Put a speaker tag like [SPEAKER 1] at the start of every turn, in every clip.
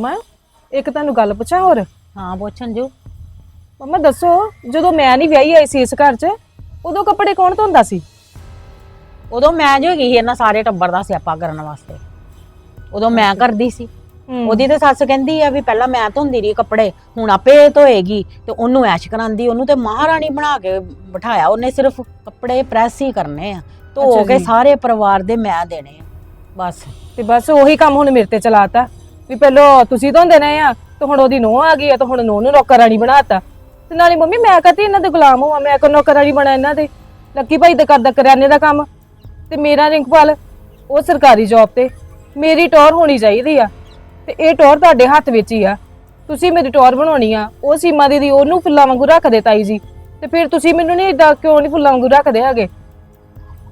[SPEAKER 1] ਮੈਂ ਇੱਕ ਤੁਹਾਨੂੰ ਗੱਲ ਪੁੱਛਾਂ ਹੋਰ?
[SPEAKER 2] ਹਾਂ ਪੁੱਛਣ ਜੋ।
[SPEAKER 1] ਮੰਮਾ ਦੱਸੋ ਜਦੋਂ ਮੈਂ ਨਹੀਂ ਵਿਆਹੀ ਆਈ ਸੀ ਇਸ ਘਰ 'ਚ ਉਦੋਂ ਕੱਪੜੇ ਕੌਣ ਧੋਂਦਾ ਸੀ?
[SPEAKER 2] ਉਦੋਂ ਮੈਂ ਜੋ ਸੀ ਇਹਨਾਂ ਸਾਰੇ ਟੱਬਰ ਦਾ ਸਿਆਪਾ ਕਰਨ ਵਾਸਤੇ। ਉਦੋਂ ਮੈਂ ਕਰਦੀ ਸੀ। ਉਹਦੀ ਤੇ ਸੱਸ ਕਹਿੰਦੀ ਆ ਵੀ ਪਹਿਲਾਂ ਮੈਂ ਧੋਂਦੀ ਰਹੀ ਕੱਪੜੇ ਹੁਣ ਆਪੇ ਧੋਏਗੀ ਤੇ ਉਹਨੂੰ ਐਸ਼ ਕਰਾਂਦੀ ਉਹਨੂੰ ਤੇ ਮਹਾਰਾਣੀ ਬਣਾ ਕੇ ਬਿਠਾਇਆ ਉਹਨੇ ਸਿਰਫ ਕੱਪੜੇ ਪ੍ਰੈਸ ਹੀ ਕਰਨੇ ਆ। ਧੋ ਕੇ। ਸਾਰੇ ਪਰਿਵਾਰ ਦੇ ਮੈਂ ਦੇਣੇ ਆ ਬਸ।
[SPEAKER 1] ਤੇ ਬਸ ਉਹੀ ਕੰਮ ਹੁਣ ਮੇਰੇ ਤੇ ਚਲਾਤਾ। ਵੀ ਪਹਿਲਾਂ ਤੁਸੀਂ ਧੋਂਦੇ ਰਹੇ ਆ, ਤੇ ਹੁਣ ਉਹਦੀ ਨੂੰਹ ਆ ਗਈ ਆ, ਤੇ ਹੁਣ ਨੂੰਹ ਨੂੰ ਨੌਕਰਾਨੀ ਬਣਾਤਾ। ਤੇ ਨਾਲੇ ਮੰਮੀ, ਮੈਂ ਕਹਤੀ ਇਹਨਾਂ ਦੇ ਗੁਲਾਮ ਹੋਵਾਂ, ਮੈਂ ਕੋ ਨੌਕਰਾਨੀ ਬਣਾ ਇਹਨਾਂ ਦੇ? ਲੱਕੀ ਭਾਈ ਦਾ ਕਰਦਾ ਕਰਿਆਨੇ ਦਾ ਕੰਮ। ਤੇ ਮੇਰਾ ਰਿੰਕਪਾਲ, ਉਹ ਸਰਕਾਰੀ ਜੌਬ ਤੇ। ਮੇਰੀ ਟੌਰ ਹੋਣੀ ਚਾਹੀਦੀ ਆ। ਤੇ ਇਹ ਟੌਰ ਤੁਹਾਡੇ ਹੱਥ ਵਿੱਚ ਹੀ ਆ। ਤੁਸੀਂ ਮੇਰੀ ਟੌਰ ਬਣਾਉਣੀ ਆ। ਉਹ ਸੀਮਾ ਦੀਦੀ ਉਹਨੂੰ ਫੁੱਲਾਂ ਵਾਂਗੂ ਰੱਖਦੇ ਤਾਈ ਜੀ। ਤੇ ਫਿਰ ਤੁਸੀਂ ਮੈਨੂੰ ਨਹੀਂ ਏਦਾਂ ਕਿਉਂ ਨਹੀਂ ਫੁੱਲਾਂ ਵਾਂਗੂ ਰੱਖਦੇ ਹੈਗੇ?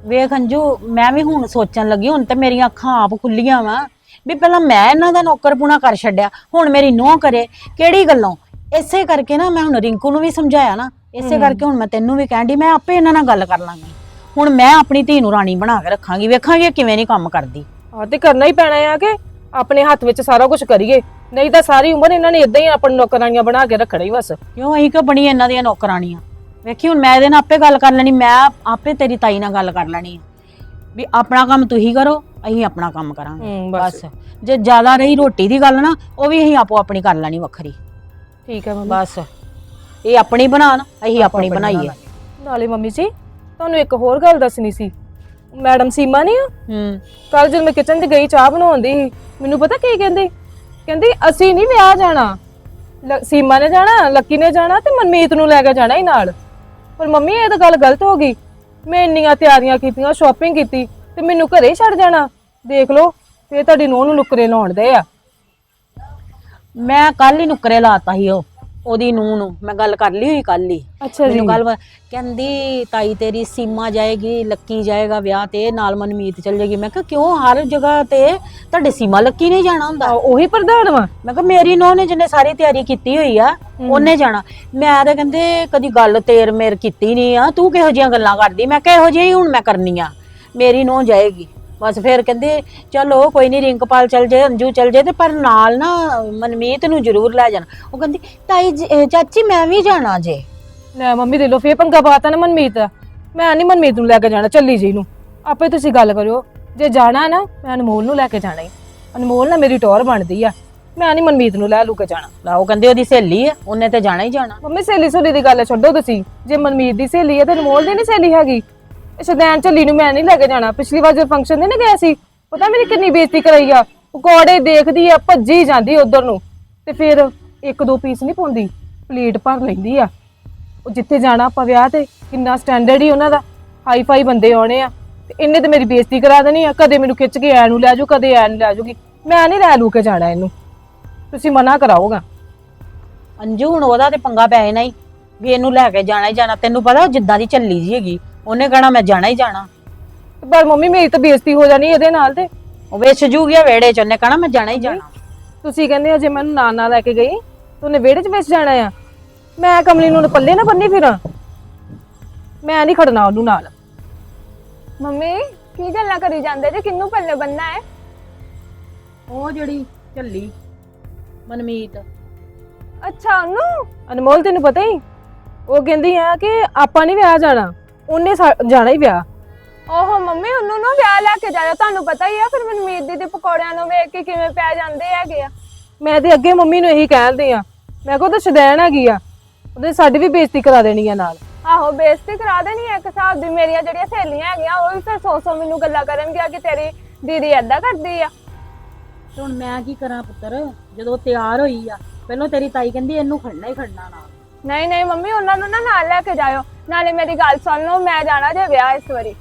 [SPEAKER 2] ਵੇਖ ਅੰਜੂ ਮੈਂ ਵੀ ਹੁਣ ਸੋਚਣ ਲੱਗੀ, ਹੁਣ ਤੇ ਮੇਰੀਆਂ ਅੱਖਾਂ ਆਪ ਖੁੱਲੀਆਂ ਵਾ। ਵੀ ਪਹਿਲਾਂ ਮੈਂ ਇਹਨਾਂ ਦਾ ਨੌਕਰ ਪੁਣਾ ਕਰ ਛੱਡਿਆ ਹੁਣ ਮੇਰੀ ਨੂੰਹ ਕਰੇ ਕਿਹੜੀ ਗੱਲੋਂ? ਇਸੇ ਕਰਕੇ ਨਾ ਮੈਂ ਹੁਣ ਰਿੰਕੂ ਨੂੰ ਵੀ ਸਮਝਾਇਆ ਨਾ ਇਸੇ ਕਰਕੇ ਹੁਣ ਮੈਂ ਤੈਨੂੰ ਵੀ ਡਈ ਮੈਂ ਆਪੇ ਇਹਨਾਂ ਨਾਲ ਗੱਲ ਕਰ ਲਾਂਗੀ। ਹੁਣ ਮੈਂ ਆਪਣੀ ਧੀ ਨੂੰ ਰਾਣੀ ਬਣਾ ਕੇ ਰੱਖਾਂਗੀ ਵੇਖਾਂਗੇ ਇਹ ਕਿਵੇਂ ਨਹੀਂ ਕੰਮ ਕਰਦੀ।
[SPEAKER 1] ਆ ਤੇ ਕਰਨਾ ਹੀ ਪੈਣਾ ਆ ਕਿ ਆਪਣੇ ਹੱਥ ਵਿੱਚ ਸਾਰਾ ਕੁਝ ਕਰੀਏ ਨਹੀਂ ਤਾਂ ਸਾਰੀ ਉਮਰ ਇਹਨਾਂ ਨੇ ਇਦਾਂ ਹੀ ਆਪਣ ਨੌਕਰਾਨੀਆਂ ਬਣਾ ਕੇ ਰੱਖਣਾ ਹੀ ਬਸ।
[SPEAKER 2] ਕਿਉਂ ਅਸੀਂ ਕਿਉਂ ਬਣੀ ਇਹਨਾਂ ਦੀਆਂ ਨੌਕਰਾਣੀਆਂ? ਵੇਖੀ ਹੁਣ ਮੈਂ ਇਹਦੇ ਨਾਲ ਆਪੇ ਗੱਲ ਕਰ ਲੈਣੀ ਮੈਂ ਆਪੇ ਤੇਰੀ ਤਾਈ ਨਾਲ ਗੱਲ ਕਰ ਲੈਣੀ ਆ। ਵੀ ਆਪਣਾ ਕੰਮ ਤੁਸੀਂ ਕਰੋ ਅਸੀਂ ਆਪਣਾ ਕੰਮ ਕਰਾਂਗੇ।
[SPEAKER 1] ਹੂੰ
[SPEAKER 2] ਬਸ। ਜੇ ਜ਼ਿਆਦਾ ਰਹੀ ਰੋਟੀ ਦੀ ਗੱਲ ਨਾ ਉਹ ਵੀ ਅਸੀਂ ਆਪੋ ਆਪਣੀ ਕਰ ਲੈਣੀ ਵੱਖਰੀ।
[SPEAKER 1] ਠੀਕ ਹੈ ਮੰਮੀ।
[SPEAKER 2] ਬਸ। ਇਹ ਆਪਣੀ ਬਣਾਣ ਅਸੀਂ ਆਪਣੀ ਬਣਾਈਏ।
[SPEAKER 1] ਨਾਲੇ ਮੰਮੀ ਜੀ ਤੁਹਾਨੂੰ ਇੱਕ ਹੋਰ ਗੱਲ ਦੱਸਣੀ ਸੀ। ਮੈਡਮ ਸੀਮਾ ਨਹੀਂ ਆ?
[SPEAKER 2] ਹੂੰ।
[SPEAKER 1] ਕੱਲ ਜਦ ਮੈਂ ਕਿਚਨ 'ਚ ਗਈ ਚਾਹ ਬਣਾਉਂਦੀ ਸੀ ਮੈਨੂੰ ਪਤਾ ਕੀ ਕਹਿੰਦੀ? ਕਹਿੰਦੀ ਅਸੀਂ ਨਹੀਂ ਵਿਆਹ ਜਾਣਾ। ਲ- ਸੀਮਾ ਨੇ ਜਾਣਾ ਲੱਕੀ ਨੇ ਜਾਣਾ ਤੇ ਮਨਮੀਤ ਨੂੰ ਲੈ ਕੇ ਜਾਣਾ ਹੀ ਨਾਲ। ਪਰ ਮੰਮੀ ਇਹ ਤਾਂ ਗੱਲ ਗਲਤ ਹੋ ਗਈ। ਮੈਂ ਇੰਨੀਆਂ ਤਿਆਰੀਆਂ ਕੀਤੀਆਂ ਸ਼ਾਪਿੰਗ ਕੀਤੀ। ਤੇ ਮੈਨੂੰ ਘਰੇ ਹੀ ਛੱਡ ਜਾਣਾ। ਦੇਖ ਲਓ ਫੇਰ ਤੁਹਾਡੀ ਨੂੰਹ ਨੂੰ ਨੁਕਰੇ ਲਾਉਣਦੇ ਆ।
[SPEAKER 2] ਮੈਂ ਕੱਲ ਹੀ ਨੁਕਰੇ ਲਾਤਾ ਸੀ ਉਹ ਉਹਦੀ ਨੂੰਹ ਨੂੰ। ਮੈਂ ਗੱਲ ਕਰ ਲਈ ਹੋਈ ਕੱਲ ਹੀ।
[SPEAKER 1] ਅੱਛਾ ਜੀ।
[SPEAKER 2] ਮੈਨੂੰ ਗੱਲ ਕਹਿੰਦੀ ਤਾਈ ਤੇਰੀ ਸੀਮਾ ਜਾਏਗੀ ਲੱਕੀ ਜਾਏਗਾ ਵਿਆਹ ਤੇ ਨਾਲ ਮਨਮੀਤ ਚਲ ਜਾਏਗੀ। ਮੈਂ ਕਿਹਾ ਕਿਉਂ? ਹਰ ਜਗ੍ਹਾ ਤੇ ਤੁਹਾਡੇ ਸੀਮਾ ਲੱਕੀ ਨਹੀਂ ਜਾਣਾ ਹੁੰਦਾ?
[SPEAKER 1] ਉਹੀ ਪ੍ਰਧਾਨ ਵਾ।
[SPEAKER 2] ਮੈਂ ਕਿਹਾ ਮੇਰੀ ਨੂੰਹ ਨੇ ਜਿਹਨੇ ਸਾਰੀ ਤਿਆਰੀ ਕੀਤੀ ਹੋਈ ਆ ਉਹਨੇ ਜਾਣਾ। ਮੈਂ ਤਾਂ ਕਹਿੰਦੇ ਕਦੀ ਗੱਲ ਤੇਰ ਮੇਰ ਕੀਤੀ ਨਹੀਂ ਆ ਤੂੰ ਕਿਹੋ ਜੀਆਂ ਗੱਲਾਂ ਕਰਦੀ? ਮੈਂ ਕਿਹਾ ਇਹੋ ਜਿਹੀਆਂ ਹੀ ਹੁਣ ਮੈਂ ਕਰਨੀ ਆ ਮੇਰੀ ਨੂੰਹ ਜਾਏਗੀ। ਬਸ ਫਿਰ ਕਹਿੰਦੇ ਚਲੋ ਕੋਈ ਨਹੀਂ ਰਿੰਕਪਾਲ ਚਲ ਜੇ ਅੰਜੂ ਚਲ ਜੇ ਤੇ ਪਰ ਨਾਲ ਨਾ ਮਨਮੀਤ ਨੂੰ ਜ਼ਰੂਰ ਲੈ ਜਾਣਾ। ਉਹ ਕਹਿੰਦੀ ਤਾਈ ਜੀ- ਅਹ ਚਾਚੀ ਮੈਂ ਵੀ ਜਾਣਾ ਜੇ।
[SPEAKER 1] ਲੈ ਮੰਮੀ ਦੇ ਲੋ ਫੇਰ ਪੰਗਾ ਪਾਤਾ ਨਾ ਮਨਮੀਤ। ਮੈਂ ਨਹੀਂ ਮਨਮੀਤ ਨੂੰ ਲੈ ਕੇ ਜਾਣਾ ਚੱਲੀ ਜੀ ਨੂੰ। ਆਪੇ ਤੁਸੀਂ ਗੱਲ ਕਰਿਓ। ਜੇ ਜਾਣਾ ਨਾ ਮੈਂ ਅਨਮੋਲ ਨੂੰ ਲੈ ਕੇ ਜਾਣਾ ਹੀ ਅਨਮੋਲ ਨਾ ਮੇਰੀ ਟੌਰ ਬਣਦੀ ਆ। ਮੈਂ ਨਹੀਂ ਮਨਮੀਤ ਨੂੰ ਲੈ ਲੂ ਕੇ ਜਾਣਾ।
[SPEAKER 2] ਲਾ ਉਹ ਕਹਿੰਦੇ ਉਹਦੀ ਸਹੇਲੀ ਆ ਉਹਨੇ ਤੇ ਜਾਣਾ ਹੀ ਜਾਣਾ।
[SPEAKER 1] ਮੰਮੀ ਸਹੇਲੀ ਸਹੇਲੀ ਦੀ ਗੱਲ ਛੱਡੋ ਤੁਸੀਂ। ਜੇ ਮਨਮੀਤ ਦੀ ਸਹੇਲੀ ਹੈ ਤੇ ਅਨਮੋਲ ਦੀ ਨਹੀਂ ਸਹੇਲੀ ਹੈਗੀ। ਸ਼ਦੈਨ ਝੱਲੀ ਨੂੰ ਮੈਂ ਨਹੀਂ ਲੈ ਕੇ ਜਾਣਾ। ਪਿਛਲੀ ਵਾਰ ਜਦੋਂ ਫੰਕਸ਼ਨ ਦੇ ਨਾ ਗਿਆ ਸੀ, ਪਤਾ ਮੇਰੀ ਕਿੰਨੀ ਬੇਇੱਜ਼ਤੀ ਕਰਾਈ ਆ। ਪਕੌੜੇ ਦੇਖਦੀ ਆ, ਭੱਜੀ ਜਾਂਦੀ ਉਧਰ ਨੂੰ। ਤੇ ਫਿਰ ਇੱਕ ਦੋ ਪੀਸ ਨਹੀਂ ਪਾਉਂਦੀ ਪਲੇਟ ਭਰ ਲੈਂਦੀ ਆ। ਉਹ ਜਿੱਥੇ ਜਾਣਾ ਆਪਾਂ ਵਿਆਹ ਤੇ, ਕਿੰਨਾ ਸਟੈਂਡਰਡ ਹੀ ਉਹਨਾਂ ਦਾ। ਹਾਈ ਫਾਈ ਬੰਦੇ ਆਉਣੇ ਆ। ਤੇ ਇਹਨੇ ਤੇ ਮੇਰੀ ਬੇਇੱਜ਼ਤੀ ਕਰਾ ਦੇਣੀ ਆ। ਕਦੇ ਮੈਨੂੰ ਖਿੱਚ ਕੇ ਐ ਨੂੰ ਲੈ ਜਾਊ, ਕਦੇ ਐ ਨੂੰ ਲੈ ਜਾਊਗੀ। ਮੈਂ ਨਹੀਂ ਲੈ ਲੂ ਕੇ ਜਾਣਾ ਇਹਨੂੰ। ਤੁਸੀਂ ਮਨਾ ਕਰਾਓਗਾ।
[SPEAKER 2] ਅੰਜੂ, ਹੁਣ ਉਹਦਾ ਤੇ ਪੰਗਾ ਪੈ ਜਾਣਾ ਹੀ। ਵੀ ਇਹਨੂੰ ਲੈ ਕੇ ਜਾਣਾ ਹੀ ਜਾਣਾ। ਤੈਨੂੰ ਪਤਾ ਉਹ ਜਿੱਦਾਂ ਦੀ ਚੱਲੀ ਜੀ ਹੈਗੀ। ਉਹਨੇ ਕਹਣਾ ਮੈਂ ਜਾਣਾ ਹੀ ਜਾਣਾ।
[SPEAKER 1] ਪਰ ਮੰਮੀ ਮੇਰੀ ਤਾਂ ਬੇਇੱਜ਼ਤੀ ਹੋ ਜਾਣੀ ਇਹਦੇ ਨਾਲ ਤੇ।
[SPEAKER 2] ਉਹ ਵੇਚ ਜੂਗੀ ਵੇੜੇ ਚ ਉਹਨੇ ਕਹਣਾ ਮੈਂ ਜਾਣਾ ਹੀ ਜਾਣਾ।
[SPEAKER 1] ਤੁਸੀਂ ਕਹਿੰਦੇ ਹੋ ਜੇ ਮੈਨੂੰ ਨਾਲ ਨਾਲ ਲੈ ਕੇ ਗਈ ਤਾਂ ਉਹਨੇ ਵਿਹੜੇ 'ਚ ਵਿੱਚ ਜਾਣਾ ਆ। ਮੈਂ ਕਮਲੀ ਨੂੰ ਪੱਲੇ ਨਾ ਬੰਨੀ ਫਿਰਾਂ। ਮੈਂ ਨਹੀਂ ਖੜਨਾ ਉਹਨੂੰ ਨਾਲ।
[SPEAKER 3] ਮੰਮੀ ਕੀ ਗੱਲਾਂ ਕਰੀ ਜਾਂਦੇ ਜੇ? ਕਿੰਨੂੰ ਪੱਲੇ ਬੰਨਾ ਹੈ?
[SPEAKER 2] ਉਹ ਜਿਹੜੀ ਝੱਲੀ ਮਨਮੀਤ।
[SPEAKER 3] ਅੱਛਾ ਉਹਨੂੰ?
[SPEAKER 1] ਅਨਮੋਲ ਤੈਨੂੰ ਪਤਾ ਹੀ? ਉਹ ਕਹਿੰਦੀ ਆ ਕਿ ਆਪਾਂ ਨਹੀਂ ਵਿਆਹ ਜਾਣਾ। ਉਹਨੇ ਸਾ- ਜਾਣਾ ਹੀ ਵਿਆਹ।
[SPEAKER 3] ਓਹੋ ਮੰਮੀ ਉਹਨੂੰ ਨਾ ਵਿਆਹ ਲੈ ਕੇ ਜਾਇਓ। ਤੁਹਾਨੂੰ ਪਤਾ ਹੀ ਆ ਫਿਰ ਮਨਮੀਤ ਦੀ ਦੇ ਪਕੌੜਿਆਂ ਨੂੰ ਵੇਖ ਕੇ ਕਿਵੇਂ ਪੈ ਜਾਂਦੇ ਹੈਗੇ ਆ।
[SPEAKER 1] ਮੈਂ ਤੇ ਅੱਗੇ ਮੰਮੀ ਨੂੰ ਇਹੀ ਕਹਿੰਦੀ ਆ। ਮੈਂ ਕਿਹਾ ਉਹ ਤਾਂ ਸ਼ਦੈਣ ਹੈਗੀ ਆ। ਉਹਦੇ ਸਾਡੀ ਵੀ ਬੇਇੱਜ਼ਤੀ ਕਰਾ ਦੇਣੀ ਆ ਨਾਲ।
[SPEAKER 3] ਆਹੋ ਬੇਇੱਜ਼ਤੀ ਕਰਾ ਦੇਣੀ ਹੈ ਇੱਕ ਹਿਸਾਬ ਦੀ। ਮੇਰੀਆਂ ਜਿਹੜੀਆਂ ਸਹੇਲੀਆਂ ਹੈਗੀਆਂ ਉਹ ਵੀ ਫਿਰ ਸੌ ਸੌ ਮੈਨੂੰ ਗੱਲਾਂ ਕਰਨਗੀਆਂ ਕਿ ਤੇਰੀ ਦੀਦੀ ਏਦਾਂ ਕਰਦੀ ਆ।
[SPEAKER 2] ਤੇ ਹੁਣ ਮੈਂ ਕੀ ਕਰਾਂ ਪੁੱਤਰ? ਜਦੋਂ ਤਿਆਰ ਹੋਈ ਆ ਪਹਿਲਾਂ ਤੇਰੀ ਤਾਈ ਕਹਿੰਦੀ ਇਹਨੂੰ ਖੜਨਾ ਹੀ ਖੜਨਾ ਨਾਲ।
[SPEAKER 3] ਨਹੀਂ ਨਹੀਂ ਮੰਮੀ ਉਹਨਾਂ ਨੂੰ ਨਾ ਨਾਲ ਲੈ ਕੇ ਜਾਇਓ। ਨਾਲੇ ਮੇਰੀ ਗੱਲ ਸੁਣ ਲਓ ਮੈਂ ਜਾਣਾ ਜੇ ਵਿਆਹ ਇਸ ਵਾਰੀ।